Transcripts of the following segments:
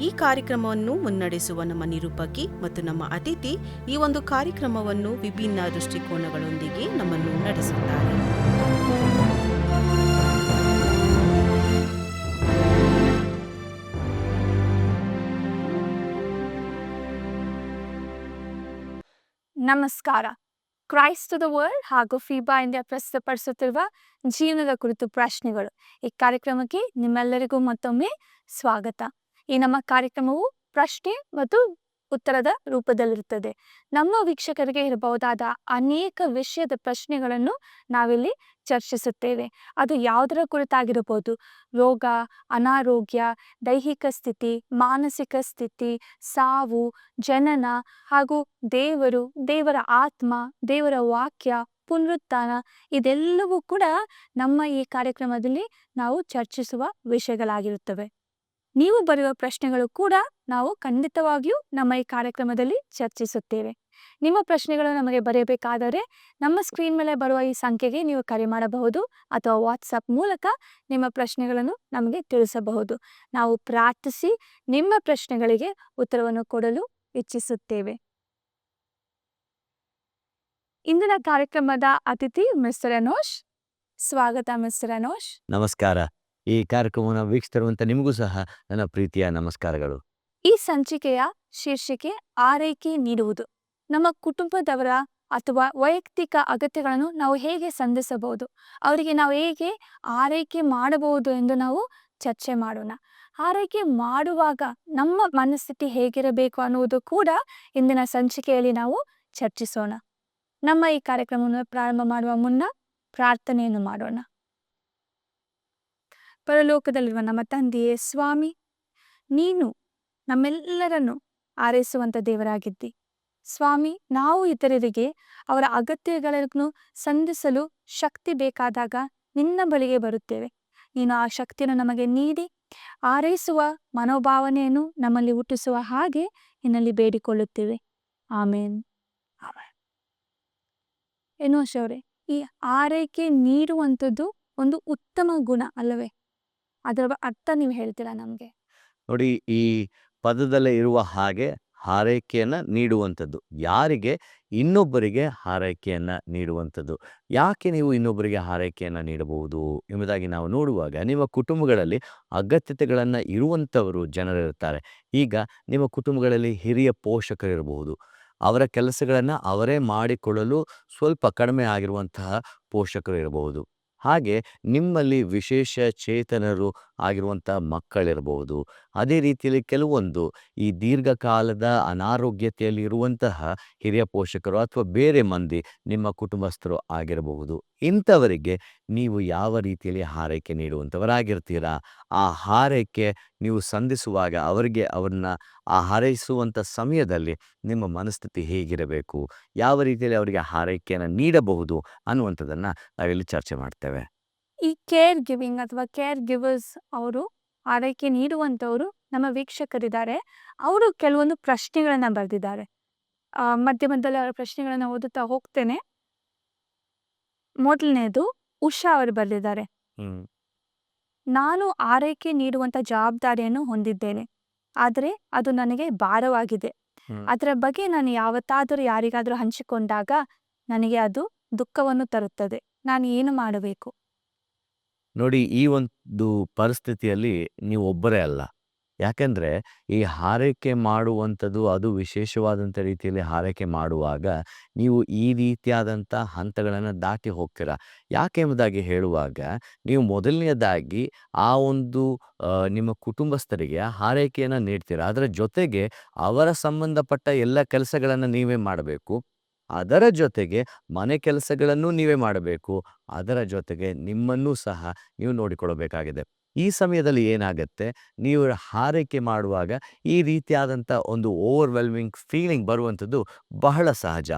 ಈ ಕಾರ್ಯಕ್ರಮವನ್ನು ಮುನ್ನಡೆಸುವ ನಮ್ಮ ನಿರೂಪಕಿ ಮತ್ತು ನಮ್ಮ ಅತಿಥಿ ಈ ಒಂದು ಕಾರ್ಯಕ್ರಮವನ್ನು ವಿಭಿನ್ನ ದೃಷ್ಟಿಕೋನಗಳೊಂದಿಗೆ ನಮ್ಮನ್ನು ನಡೆಸುತ್ತಾರೆ. ನಮಸ್ಕಾರ. ಕ್ರೈಸ್ತ ದ ವರ್ಲ್ಡ್ ಹಾಗೂ ಫಿಬಾ ಇಂಡಿಯಾ ಪ್ರಸ್ತುತಪಡಿಸುತ್ತಿರುವ ಜೀವನದ ಕುರಿತು ಪ್ರಶ್ನೆಗಳು. ಈ ಕಾರ್ಯಕ್ರಮಕ್ಕೆ ನಿಮ್ಮೆಲ್ಲರಿಗೂ ಮತ್ತೊಮ್ಮೆ ಸ್ವಾಗತ. ಈ ನಮ್ಮ ಕಾರ್ಯಕ್ರಮವು ಪ್ರಶ್ನೆ ಮತ್ತು ಉತ್ತರದ ರೂಪದಲ್ಲಿರುತ್ತದೆ. ನಮ್ಮ ವೀಕ್ಷಕರಿಗೆ ಇರಬಹುದಾದ ಅನೇಕ ವಿಷಯದ ಪ್ರಶ್ನೆಗಳನ್ನು ನಾವಿಲ್ಲಿ ಚರ್ಚಿಸುತ್ತೇವೆ. ಅದು ಯಾವುದರ ಕುರಿತಾಗಿರಬಹುದು? ರೋಗ, ಅನಾರೋಗ್ಯ, ದೈಹಿಕ ಸ್ಥಿತಿ, ಮಾನಸಿಕ ಸ್ಥಿತಿ, ಸಾವು, ಜನನ ಹಾಗೂ ದೇವರು, ದೇವರ ಆತ್ಮ, ದೇವರ ವಾಕ್ಯ, ಪುನರುತ್ಥಾನ ಇದೆಲ್ಲವೂ ಕೂಡ ನಮ್ಮ ಈ ಕಾರ್ಯಕ್ರಮದಲ್ಲಿ ನಾವು ಚರ್ಚಿಸುವ ವಿಷಯಗಳಾಗಿರುತ್ತವೆ. ನೀವು ಬರುವ ಪ್ರಶ್ನೆಗಳು ಕೂಡ ನಾವು ಖಂಡಿತವಾಗಿಯೂ ನಮ್ಮ ಈ ಕಾರ್ಯಕ್ರಮದಲ್ಲಿ ಚರ್ಚಿಸುತ್ತೇವೆ. ನಿಮ್ಮ ಪ್ರಶ್ನೆಗಳು ನಮಗೆ ಬರೆಯಬೇಕಾದರೆ ನಮ್ಮ ಸ್ಕ್ರೀನ್ ಮೇಲೆ ಬರುವ ಈ ಸಂಖ್ಯೆಗೆ ನೀವು ಕರೆ ಮಾಡಬಹುದು ಅಥವಾ ವಾಟ್ಸಪ್ ಮೂಲಕ ನಿಮ್ಮ ಪ್ರಶ್ನೆಗಳನ್ನು ನಮಗೆ ತಿಳಿಸಬಹುದು. ನಾವು ಪ್ರಾರ್ಥಿಸಿ ನಿಮ್ಮ ಪ್ರಶ್ನೆಗಳಿಗೆ ಉತ್ತರವನ್ನು ಕೊಡಲು ಇಚ್ಛಿಸುತ್ತೇವೆ ಇಂದಿನ ಕಾರ್ಯಕ್ರಮದ ಅತಿಥಿ ಮಿಸ್ಟರ್ ಅನೋಶ್ ಸ್ವಾಗತ ಮಿಸ್ಟರ್ ಅನೋಶ್ ನಮಸ್ಕಾರ. ಈ ಕಾರ್ಯಕ್ರಮವನ್ನು ವೀಕ್ಷಿಸಿರುವಂಥ ನಿಮಗೂ ಸಹ ನನ್ನ ಪ್ರೀತಿಯ ನಮಸ್ಕಾರಗಳು. ಈ ಸಂಚಿಕೆಯ ಶೀರ್ಷಿಕೆ ಆರೈಕೆ ನೀಡುವುದು. ನಮ್ಮ ಕುಟುಂಬದವರ ಅಥವಾ ವೈಯಕ್ತಿಕ ಅಗತ್ಯಗಳನ್ನು ನಾವು ಹೇಗೆ ಸಂಧಿಸಬಹುದು? ಅವರಿಗೆ ನಾವು ಹೇಗೆ ಆರೈಕೆ ಮಾಡಬಹುದು ಎಂದು ನಾವು ಚರ್ಚೆ ಮಾಡೋಣ. ಆರೈಕೆ ಮಾಡುವಾಗ ನಮ್ಮ ಮನಸ್ಥಿತಿ ಹೇಗಿರಬೇಕು ಅನ್ನುವುದು ಕೂಡ ಇಂದಿನ ಸಂಚಿಕೆಯಲ್ಲಿ ನಾವು ಚರ್ಚಿಸೋಣ. ನಮ್ಮ ಈ ಕಾರ್ಯಕ್ರಮವನ್ನು ಪ್ರಾರಂಭ ಮಾಡುವ ಮುನ್ನ ಪ್ರಾರ್ಥನೆಯನ್ನು ಮಾಡೋಣ. ಪರಲೋಕದಲ್ಲಿರುವ ನಮ್ಮ ತಂದೆಯೇ, ಸ್ವಾಮಿ, ನೀನು ನಮ್ಮೆಲ್ಲರನ್ನು ಆರೈಸುವಂಥ ದೇವರಾಗಿದ್ದಿ. ಸ್ವಾಮಿ, ನಾವು ಇತರರಿಗೆ ಅವರ ಅಗತ್ಯಗಳನ್ನು ಸಂಧಿಸಲು ಶಕ್ತಿ ಬೇಕಾದಾಗ ನಿನ್ನ ಬಳಿಗೆ ಬರುತ್ತೇವೆ. ನೀನು ಆ ಶಕ್ತಿಯನ್ನು ನಮಗೆ ನೀಡಿ, ಆರೈಸುವ ಮನೋಭಾವನೆಯನ್ನು ನಮ್ಮಲ್ಲಿ ಹುಟ್ಟಿಸುವ ಹಾಗೆ ನಿನ್ನಲ್ಲಿ ಬೇಡಿಕೊಳ್ಳುತ್ತೇವೆ. ಆಮೇನ್. ಆಮೇನ್. ಎನ್ನುವಶ್ ಅವರೇ ಈ ಆರೈಕೆ ನೀಡುವಂಥದ್ದು ಒಂದು ಉತ್ತಮ ಗುಣ ಅಲ್ಲವೇ? ಅದರ ಅರ್ಥ ನೀವು ಹೇಳ್ತೀರಾ ನಮಗೆ? ನೋಡಿ, ಈ ಪದದಲ್ಲೇ ಇರುವ ಹಾಗೆ ಹಾರೈಕೆಯನ್ನು ನೀಡುವಂಥದ್ದು. ಯಾರಿಗೆ? ಇನ್ನೊಬ್ಬರಿಗೆ ಹಾರೈಕೆಯನ್ನು ನೀಡುವಂಥದ್ದು. ಯಾಕೆ ನೀವು ಇನ್ನೊಬ್ಬರಿಗೆ ಹಾರೈಕೆಯನ್ನು ನೀಡಬಹುದು ಎಂಬುದಾಗಿ ನಾವು ನೋಡುವಾಗ ನಿಮ್ಮ ಕುಟುಂಬಗಳಲ್ಲಿ ಅಗತ್ಯತೆಗಳನ್ನು ಇರುವಂಥವರು ಜನರಿರ್ತಾರೆ ಈಗ ನಿಮ್ಮ ಕುಟುಂಬಗಳಲ್ಲಿ ಹಿರಿಯ ಪೋಷಕರಿರಬಹುದು. ಅವರ ಕೆಲಸಗಳನ್ನು ಅವರೇ ಮಾಡಿಕೊಳ್ಳಲು ಸ್ವಲ್ಪ ಕಡಿಮೆ ಆಗಿರುವಂತಹ ಪೋಷಕರು ಇರಬಹುದು ಹಾಗೆ ನಿಮ್ಮಲ್ಲಿ ವಿಶೇಷ ಚೇತನರು ಆಗಿರುವಂಥ ಮಕ್ಕಳಿರಬಹುದು ಅದೇ ರೀತಿಯಲ್ಲಿ ಕೆಲವೊಂದು ಈ ದೀರ್ಘಕಾಲದ ಅನಾರೋಗ್ಯತೆಯಲ್ಲಿರುವಂತಹ ಹಿರಿಯ ಪೋಷಕರು ಅಥವಾ ಬೇರೆ ಮಂದಿ ನಿಮ್ಮ ಕುಟುಂಬಸ್ಥರು ಆಗಿರಬಹುದು. ಇಂಥವರಿಗೆ ನೀವು ಯಾವ ರೀತಿಯಲ್ಲಿ ಹಾರೈಕೆ ನೀಡುವಂಥವರಾಗಿರ್ತೀರಾ? ಆ ಹಾರೈಕೆ ನೀವು ಸಂಧಿಸುವಾಗ ಅವರಿಗೆ ಅವ್ರನ್ನ ಆ ಹಾರೈಸುವಂಥ ಸಮಯದಲ್ಲಿ ನಿಮ್ಮ ಮನಸ್ಥಿತಿ ಹೇಗಿರಬೇಕು? ಯಾವ ರೀತಿಯಲ್ಲಿ ಅವರಿಗೆ ಹಾರೈಕೆಯನ್ನು ನೀಡಬಹುದು ಅನ್ನುವಂಥದ್ದನ್ನು ನಾವಿಲ್ಲಿ ಚರ್ಚೆ ಮಾಡ್ತೇವೆ. ಈ ಕೇರ್ ಗಿವಿಂಗ್ ಅಥವಾ ಕೇರ್ ಗಿವರ್ಸ್ ಅವರು ಆರೈಕೆ ನೀಡುವಂಥವರು ನಮ್ಮ ವೀಕ್ಷಕರಿದ್ದಾರೆ. ಅವರು ಕೆಲವೊಂದು ಪ್ರಶ್ನೆಗಳನ್ನ ಬರೆದಿದ್ದಾರೆ. ಆ, ಮಧ್ಯ ಮಧ್ಯದಲ್ಲಿ ಅವರ ಪ್ರಶ್ನೆಗಳನ್ನ ಓದುತ್ತಾ ಹೋಗ್ತೇನೆ. ಮೊದಲನೇದು ಉಷಾ ಅವರು ಬರೆದಿದ್ದಾರೆ. ನಾನು ಆರೈಕೆ ನೀಡುವಂತ ಜವಾಬ್ದಾರಿಯನ್ನು ಹೊಂದಿದ್ದೇನೆ. ಆದರೆ ಅದು ನನಗೆ ಭಾರವಾಗಿದೆ. ಅದರ ಬಗ್ಗೆ ನಾನು ಯಾವತ್ತಾದರೂ ಯಾರಿಗಾದರೂ ಹಂಚಿಕೊಂಡಾಗ ನನಗೆ ಅದು ದುಃಖವನ್ನು ತರುತ್ತದೆ. ನಾನು ಏನು ಮಾಡಬೇಕು? ನೋಡಿ ಈ ಒಂದು ಪರಿಸ್ಥಿತಿಯಲ್ಲಿ ನೀವು ಒಬ್ಬರೇ ಅಲ್ಲ. ಯಾಕೆಂದರೆ ಈ ಹಾರೈಕೆ ಮಾಡುವಂಥದ್ದು ಅದು ವಿಶೇಷವಾದಂಥ ರೀತಿಯಲ್ಲಿ ಹಾರೈಕೆ ಮಾಡುವಾಗ ನೀವು ಈ ರೀತಿಯಾದಂಥ ಹಂತಗಳನ್ನು ದಾಟಿ ಹೋಗ್ತೀರಾ. ಯಾಕೆ ಎಂಬುದಾಗಿ ಹೇಳುವಾಗ ನೀವು ಮೊದಲನೇದಾಗಿ ಆ ಒಂದು ನಿಮ್ಮ ಕುಟುಂಬಸ್ಥರಿಗೆ ಹಾರೈಕೆಯನ್ನು ನೀಡ್ತೀರಾ. ಅದರ ಜೊತೆಗೆ ಅವರ ಸಂಬಂಧಪಟ್ಟ ಎಲ್ಲ ಕೆಲಸಗಳನ್ನು ನೀವೇ ಮಾಡಬೇಕು. ಅದರ ಜೊತೆಗೆ ಮನೆ ಕೆಲಸಗಳನ್ನು ನೀವೇ ಮಾಡಬೇಕು. ಅದರ ಜೊತೆಗೆ ನಿಮ್ಮನ್ನೂ ಸಹ ನೀವು ನೋಡಿಕೊಳ್ಳಬೇಕಾಗಿದೆ. ಈ ಸಮಯದಲ್ಲಿ ಏನಾಗುತ್ತೆ? ನೀವು ಹಾರೈಕೆ ಮಾಡುವಾಗ ಈ ರೀತಿಯಾದಂಥ ಒಂದು ಓವರ್ವೆಲ್ಮಿಂಗ್ ಫೀಲಿಂಗ್ ಬರುವಂಥದ್ದು ಬಹಳ ಸಹಜ.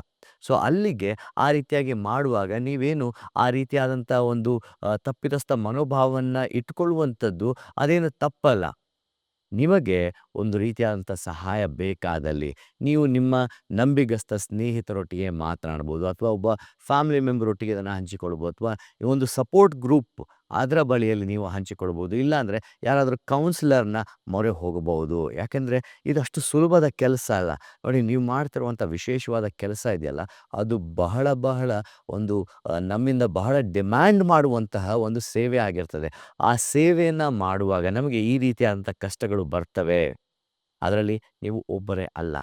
ಸೊ ಅಲ್ಲಿಗೆ ಆ ರೀತಿಯಾಗಿ ಮಾಡುವಾಗ ನೀವೇನು ಆ ರೀತಿಯಾದಂಥ ಒಂದು ತಪ್ಪಿತಸ್ಥ ಮನೋಭಾವವನ್ನು ಇಟ್ಕೊಳ್ಳುವಂಥದ್ದು ಅದೇನು ತಪ್ಪಲ್ಲ. ನಿಮಗೆ ಒಂದು ರೀತಿಯಾದಂಥ ಸಹಾಯ ಬೇಕಾದಲ್ಲಿ ನೀವು ನಿಮ್ಮ ನಂಬಿಗಸ್ತ ಸ್ನೇಹಿತರೊಟ್ಟಿಗೆ ಮಾತನಾಡ್ಬೋದು ಅಥವಾ ಒಬ್ಬ ಫ್ಯಾಮಿಲಿ ಮೆಂಬರ್ ಒಟ್ಟಿಗೆ ಇದನ್ನು ಹಂಚಿಕೊಳ್ಬೋದು ಅಥವಾ ಒಂದು ಸಪೋರ್ಟ್ ಗ್ರೂಪ್ ಅದರ ಬಳಿಯಲ್ಲಿ ನೀವು ಹಂಚಿಕೊಳ್ಬೋದು. ಇಲ್ಲಾಂದರೆ ಯಾರಾದರೂ ಕೌನ್ಸಿಲರ್ನ ಮೊರೆ ಹೋಗಬಹುದು ಯಾಕೆಂದರೆ ಇದಷ್ಟು ಸುಲಭದ ಕೆಲಸ ಅಲ್ಲ. ನೋಡಿ ನೀವು ಮಾಡ್ತಿರುವಂಥ ವಿಶೇಷವಾದ ಕೆಲಸ ಇದೆಯಲ್ಲ ಅದು ಬಹಳ ಬಹಳ ಒಂದು ನಮ್ಮಿಂದ ಬಹಳ ಡಿಮ್ಯಾಂಡ್ ಮಾಡುವಂತಹ ಒಂದು ಸೇವೆ ಆಗಿರ್ತದೆ. ಆ ಸೇವೆಯನ್ನು ಮಾಡುವಾಗ ನಮಗೆ ಈ ರೀತಿಯಾದಂಥ ಕಷ್ಟಗಳು ಬರ್ತವೆ. ಅದರಲ್ಲಿ ನೀವು ಒಬ್ಬರೇ ಅಲ್ಲ.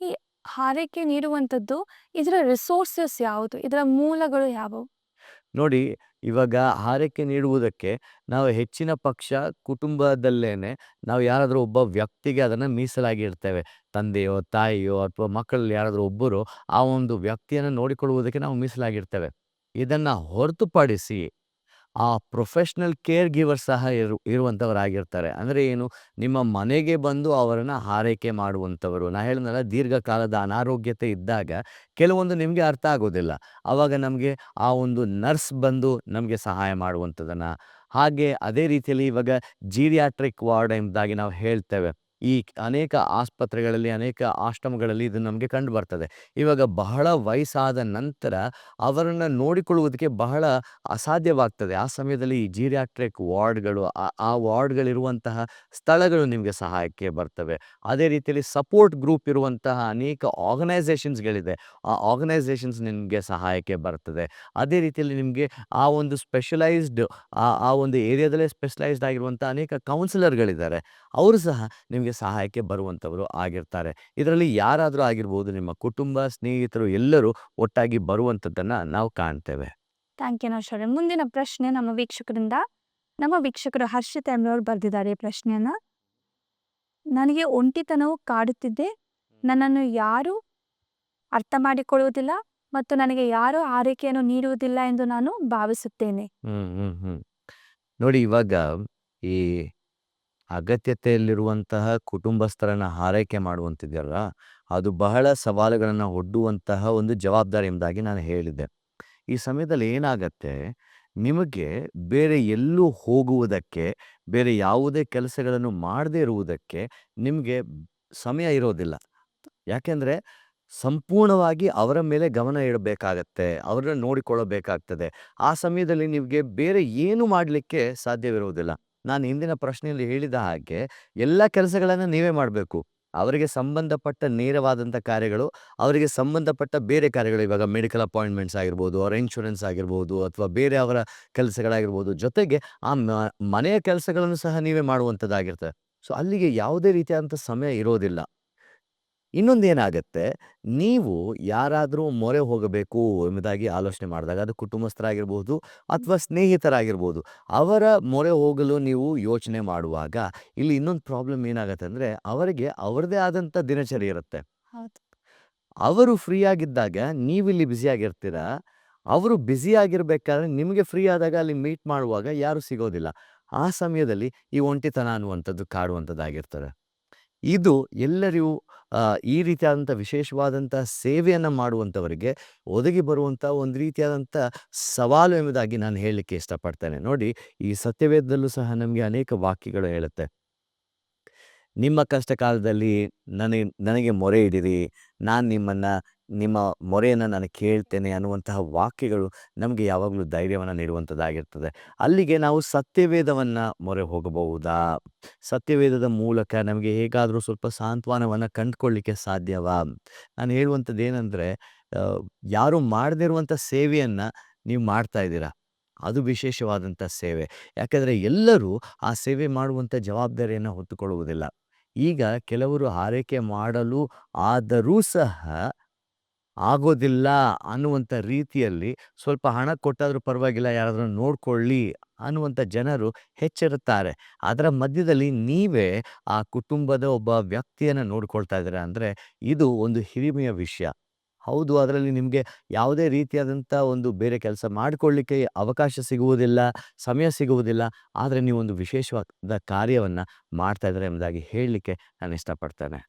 ಈ ಹಾರೈಕೆ ನೀಡುವಂಥದ್ದು ಇದರ ರಿಸೋರ್ಸಸ್ ಯಾವುದು? ಇದರ ಮೂಲಗಳು ಯಾವುವು ನೋಡಿ ಇವಾಗ ಹಾರೈಕೆ ನೀಡುವುದಕ್ಕೆ ನಾವು ಹೆಚ್ಚಿನ ಪಕ್ಷ ಕುಟುಂಬದಲ್ಲೇನೆ ನಾವು ಯಾರಾದರೂ ಒಬ್ಬ ವ್ಯಕ್ತಿಗೆ ಅದನ್ನು ಮೀಸಲಾಗಿ ಇಡ್ತೇವೆ ತಂದೆಯೋ, ತಾಯಿಯೋ ಅಥವಾ ಮಕ್ಕಳಲ್ಲಿ ಯಾರಾದರೂ ಒಬ್ಬರು ಆ ಒಂದು ವ್ಯಕ್ತಿಯನ್ನು ನೋಡಿಕೊಳ್ಳುವುದಕ್ಕೆ ನಾವು ಮೀಸಲಾಗಿರ್ತೇವೆ. ಇದನ್ನು ಹೊರತುಪಡಿಸಿ ಆ ಪ್ರೊಫೆಷ್ನಲ್ ಕೇರ್ ಗಿವರ್ ಸಹ ಇರು ಇರುವಂಥವರಾಗಿರ್ತಾರೆ ಅಂದರೆ ಏನು? ನಿಮ್ಮ ಮನೆಗೆ ಬಂದು ಅವರನ್ನು ಹಾರೈಕೆ ಮಾಡುವಂಥವರು ನಾ ಹೇಳಿದ್ನಲ್ಲ, ದೀರ್ಘಕಾಲದ ಅನಾರೋಗ್ಯತೆ ಇದ್ದಾಗ ಕೆಲವೊಂದು ನಿಮಗೆ ಅರ್ಥ ಆಗೋದಿಲ್ಲ. ಆವಾಗ ನಮಗೆ ಆ ಒಂದು ನರ್ಸ್ ಬಂದು ನಮಗೆ ಸಹಾಯ ಮಾಡುವಂಥದ್ದನ್ನು ಹಾಗೆ ಅದೇ ರೀತಿಯಲ್ಲಿ ಇವಾಗ ಜೀರಿಯಾಟ್ರಿಕ್ ವಾರ್ಡ್ ಎಂಬುದಾಗಿ ನಾವು ಹೇಳ್ತೇವೆ. ಈ ಅನೇಕ ಆಸ್ಪತ್ರೆಗಳಲ್ಲಿ, ಅನೇಕ ಆಶ್ರಮಗಳಲ್ಲಿ ಇದು ನಮಗೆ ಕಂಡು ಬರ್ತದೆ. ಇವಾಗ ಬಹಳ ವಯಸ್ಸಾದ ನಂತರ ಅವರನ್ನು ನೋಡಿಕೊಳ್ಳುವುದಕ್ಕೆ ಬಹಳ ಅಸಾಧ್ಯವಾಗ್ತದೆ. ಆ ಸಮಯದಲ್ಲಿ ಈ ಜೀರಿಯಾಟ್ರಿಕ್ ವಾರ್ಡ್ಗಳು, ಆ- ವಾರ್ಡ್ಗಳಿರುವಂತಹ ಸ್ಥಳಗಳು ನಿಮಗೆ ಸಹಾಯಕ್ಕೆ ಬರ್ತವೆ. ಅದೇ ರೀತಿಯಲ್ಲಿ ಸಪೋರ್ಟ್ ಗ್ರೂಪ್ ಇರುವಂತಹ ಅನೇಕ ಆರ್ಗನೈಸೇಷನ್ಸ್ಗಳಿದೆ. ಆ ಆರ್ಗನೈಸೇಷನ್ಸ್ ನಿಮಗೆ ಸಹಾಯಕ್ಕೆ ಬರ್ತದೆ. ಅದೇ ರೀತಿಯಲ್ಲಿ ನಿಮಗೆ ಆ ಒಂದು ಸ್ಪೆಷಲೈಸ್ಡ್, ಆ ಒಂದು ಏರಿಯಾದಲ್ಲೇ ಸ್ಪೆಷಲೈಸ್ಡ್ ಆಗಿರುವಂಥ ಅನೇಕ ಕೌನ್ಸಿಲರ್ಗಳಿದ್ದಾರೆ. ಅವರು ಸಹ ನಿಮಗೆ ಸಹಾಯಕ್ಕೆ ಬರುವಂಥವರು ಆಗಿರ್ತಾರೆ. ಇದರಲ್ಲಿ ಯಾರಾದರೂ ಆಗಿರ್ಬೋದು ನಿಮ್ಮ ಕುಟುಂಬ ಸ್ನೇಹಿತರು ಎಲ್ಲರೂ ಒಟ್ಟಾಗಿ ಬರುವಂಥದ್ದನ್ನು ನಾವು ಕಾಣ್ತೇವೆ. ಥ್ಯಾಂಕ್ ಯು ನೌಶರ್ಯ ಮುಂದಿನ ಪ್ರಶ್ನೆ ನಮ್ಮ ವೀಕ್ಷಕರಿಂದ. ನಮ್ಮ ವೀಕ್ಷಕರು ಹರ್ಷಿತ ಎಂಬುವರು ಬರೆದಿದ್ದಾರೆ ಈ ಪ್ರಶ್ನೆಯನ್ನ. ನನಗೆ ಒಂಟಿತನವು ಕಾಡುತ್ತಿದ್ದೆ. ನನ್ನನ್ನು ಯಾರು ಅರ್ಥ ಮಾಡಿಕೊಳ್ಳುವುದಿಲ್ಲ ಮತ್ತು ನನಗೆ ಯಾರು ಆರೈಕೆಯನ್ನು ನೀಡುವುದಿಲ್ಲ ಎಂದು ನಾನು ಭಾವಿಸುತ್ತೇನೆ. ಹ್ಮ್ ಹ್ಮ್ ಹ್ಮ್. ನೋಡಿ ಇವಾಗ ಈ ಅಗತ್ಯತೆಯಲ್ಲಿರುವಂತಹ ಕುಟುಂಬಸ್ಥರನ್ನು ಹಾರೈಕೆ ಮಾಡುವಂತಿದೆಯಲ್ಲ, ಅದು ಬಹಳ ಸವಾಲುಗಳನ್ನು ಒಡ್ಡುವಂತಹ ಒಂದು ಜವಾಬ್ದಾರಿ ಎಂಬುದಾಗಿ ನಾನು ಹೇಳಿದ್ದೆ. ಈ ಸಮಯದಲ್ಲಿ ಏನಾಗತ್ತೆ, ನಿಮಗೆ ಬೇರೆ ಎಲ್ಲೂ ಹೋಗುವುದಕ್ಕೆ, ಬೇರೆ ಯಾವುದೇ ಕೆಲಸಗಳನ್ನು ಮಾಡದೇ ಇರುವುದಕ್ಕೆ ನಿಮಗೆ ಸಮಯ ಇರೋದಿಲ್ಲ. ಯಾಕೆಂದರೆ ಸಂಪೂರ್ಣವಾಗಿ ಅವರ ಮೇಲೆ ಗಮನ ಇಡಬೇಕಾಗತ್ತೆ, ಅವರನ್ನು ನೋಡಿಕೊಳ್ಳಬೇಕಾಗ್ತದೆ. ಆ ಸಮಯದಲ್ಲಿ ನಿಮಗೆ ಬೇರೆ ಏನು ಮಾಡಲಿಕ್ಕೆ ಸಾಧ್ಯವಿರುವುದಿಲ್ಲ. ನಾನು ಹಿಂದಿನ ಪ್ರಶ್ನೆಯಲ್ಲಿ ಹೇಳಿದ ಹಾಗೆ ಎಲ್ಲ ಕೆಲಸಗಳನ್ನು ನೀವೇ ಮಾಡಬೇಕು. ಅವರಿಗೆ ಸಂಬಂಧಪಟ್ಟ ನೇರವಾದಂಥ ಕಾರ್ಯಗಳು, ಅವರಿಗೆ ಸಂಬಂಧಪಟ್ಟ ಬೇರೆ ಕಾರ್ಯಗಳು, ಇವಾಗ ಮೆಡಿಕಲ್ ಅಪಾಯಿಂಟ್ಮೆಂಟ್ಸ್ ಆಗಿರ್ಬೋದು, ಅವರ ಇನ್ಶೂರೆನ್ಸ್ ಆಗಿರ್ಬೋದು, ಅಥವಾ ಬೇರೆ ಅವರ ಕೆಲಸಗಳಾಗಿರ್ಬೋದು, ಜೊತೆಗೆ ಆ ಮನೆಯ ಕೆಲಸಗಳನ್ನು ಸಹ ನೀವೇ ಮಾಡುವಂಥದ್ದಾಗಿರ್ತದೆ ಸೊ ಅಲ್ಲಿಗೆ ಯಾವುದೇ ರೀತಿಯಾದಂಥ ಸಮಯ ಇರೋದಿಲ್ಲ. ಇನ್ನೊಂದು ಏನಾಗತ್ತೆ ನೀವು ಯಾರಾದರೂ ಮೊರೆ ಹೋಗಬೇಕು ಎಂಬುದಾಗಿ ಆಲೋಚನೆ ಮಾಡಿದಾಗ ಅದು ಕುಟುಂಬಸ್ಥರಾಗಿರ್ಬೋದು ಅಥವಾ ಸ್ನೇಹಿತರಾಗಿರ್ಬೋದು ಅವರ ಮೊರೆ ಹೋಗಲು ನೀವು ಯೋಚನೆ ಮಾಡುವಾಗ ಇಲ್ಲಿ ಇನ್ನೊಂದು ಪ್ರಾಬ್ಲಮ್ ಏನಾಗತ್ತೆ ಅಂದರೆ ಅವರಿಗೆ ಅವರದೇ ಆದಂಥ ದಿನಚರಿ ಇರುತ್ತೆ. ಹೌದು. ಅವರು ಫ್ರೀ ಆಗಿದ್ದಾಗ ನೀವಿಲ್ಲಿ ಬ್ಯುಸಿಯಾಗಿರ್ತೀರ ಅವರು ಬ್ಯುಸಿ ಆಗಿರ್ಬೇಕಾದ್ರೆ ನಿಮಗೆ ಫ್ರೀ ಆದಾಗ ಅಲ್ಲಿ ಮೀಟ್ ಮಾಡುವಾಗ ಯಾರು ಸಿಗೋದಿಲ್ಲ. ಆ ಸಮಯದಲ್ಲಿ ಈ ಒಂಟಿತನ ಅನ್ನುವಂಥದ್ದು ಕಾಡುವಂಥದ್ದಾಗಿರ್ತದೆ. ಇದು ಎಲ್ಲರಿಗೂ ಈ ರೀತಿಯಾದಂಥ ವಿಶೇಷವಾದಂಥ ಸೇವೆಯನ್ನು ಮಾಡುವಂಥವರಿಗೆ ಒದಗಿ ಬರುವಂಥ ಒಂದು ರೀತಿಯಾದಂಥ ಸವಾಲು ಎಂಬುದಾಗಿ ನಾನು ಹೇಳಲಿಕ್ಕೆ ಇಷ್ಟಪಡ್ತೇನೆ. ನೋಡಿ, ಈ ಸತ್ಯವೇದದಲ್ಲೂ ಸಹ ನಮಗೆ ಅನೇಕ ವಾಕ್ಯಗಳು ಹೇಳುತ್ತೆ. ನಿಮ್ಮ ಕಷ್ಟ ಕಾಲದಲ್ಲಿ ನನಗೆ ನನಗೆ ಮೊರೆ ಇಡಿರಿ. ನಾನು ನಿಮ್ಮನ್ನು, ನಿಮ್ಮ ಮೊರೆಯನ್ನು ನಾನು ಕೇಳ್ತೇನೆ ಅನ್ನುವಂತಹ ವಾಕ್ಯಗಳು ನಮಗೆ ಯಾವಾಗಲೂ ಧೈರ್ಯವನ್ನು ನೀಡುವಂಥದ್ದಾಗಿರ್ತದೆ. ಅಲ್ಲಿಗೆ ನಾವು ಸತ್ಯವೇದವನ್ನು ಮೊರೆ ಹೋಗಬಹುದಾ? ಸತ್ಯವೇದದ ಮೂಲಕ ನಮಗೆ ಹೇಗಾದರೂ ಸ್ವಲ್ಪ ಸಾಂತ್ವನವನ್ನು ಕಂಡುಕೊಳ್ಳಿಕ್ಕೆ ಸಾಧ್ಯವಾ? ನಾನು ಹೇಳುವಂಥದ್ದು ಏನಂದರೆ ಯಾರು ಮಾಡದೇ ಇರುವಂಥ ಸೇವೆಯನ್ನು ನೀವು ಮಾಡ್ತಾ ಇದ್ದೀರಾ? ಅದು ವಿಶೇಷವಾದಂಥ ಸೇವೆ. ಯಾಕೆಂದರೆ ಎಲ್ಲರೂ ಆ ಸೇವೆ ಮಾಡುವಂಥ ಜವಾಬ್ದಾರಿಯನ್ನು ಹೊತ್ತುಕೊಳ್ಳುವುದಿಲ್ಲ. ಈಗ ಕೆಲವರು ಆರೈಕೆ ಮಾಡಲು ಆದರೂ ಸಹ ಆಗೋದಿಲ್ಲ ಅನ್ನುವಂಥ ರೀತಿಯಲ್ಲಿ ಸ್ವಲ್ಪ ಹಣ ಕೊಟ್ಟಾದರೂ ಪರವಾಗಿಲ್ಲ, ಯಾರಾದರೂ ನೋಡ್ಕೊಳ್ಳಿ ಅನ್ನುವಂಥ ಜನರು ಹೆಚ್ಚಿರುತ್ತಾರೆ ಅದರ ಮಧ್ಯದಲ್ಲಿ ನೀವೇ ಆ ಕುಟುಂಬದ ಒಬ್ಬ ವ್ಯಕ್ತಿಯನ್ನು ನೋಡ್ಕೊಳ್ತಾ ಇದ್ದೀರ? ಅಂದರೆ ಇದು ಒಂದು ಹಿರಿಮೆಯ ವಿಷಯ. ಹೌದು, ಅದರಲ್ಲಿ ನಿಮಗೆ ಯಾವುದೇ ರೀತಿಯಾದಂಥ ಒಂದು ಬೇರೆ ಕೆಲಸ ಮಾಡಿಕೊಳ್ಳಿಕ್ಕೆ ಅವಕಾಶ ಸಿಗುವುದಿಲ್ಲ, ಸಮಯ ಸಿಗುವುದಿಲ್ಲ, ಆದರೆ ನೀವೊಂದು ವಿಶೇಷವಾದ ಕಾರ್ಯವನ್ನು ಮಾಡ್ತಾ ಇದ್ದಾರೆ ಎಂಬುದಾಗಿ ಹೇಳಲಿಕ್ಕೆ ನಾನು ಇಷ್ಟಪಡ್ತೇನೆ.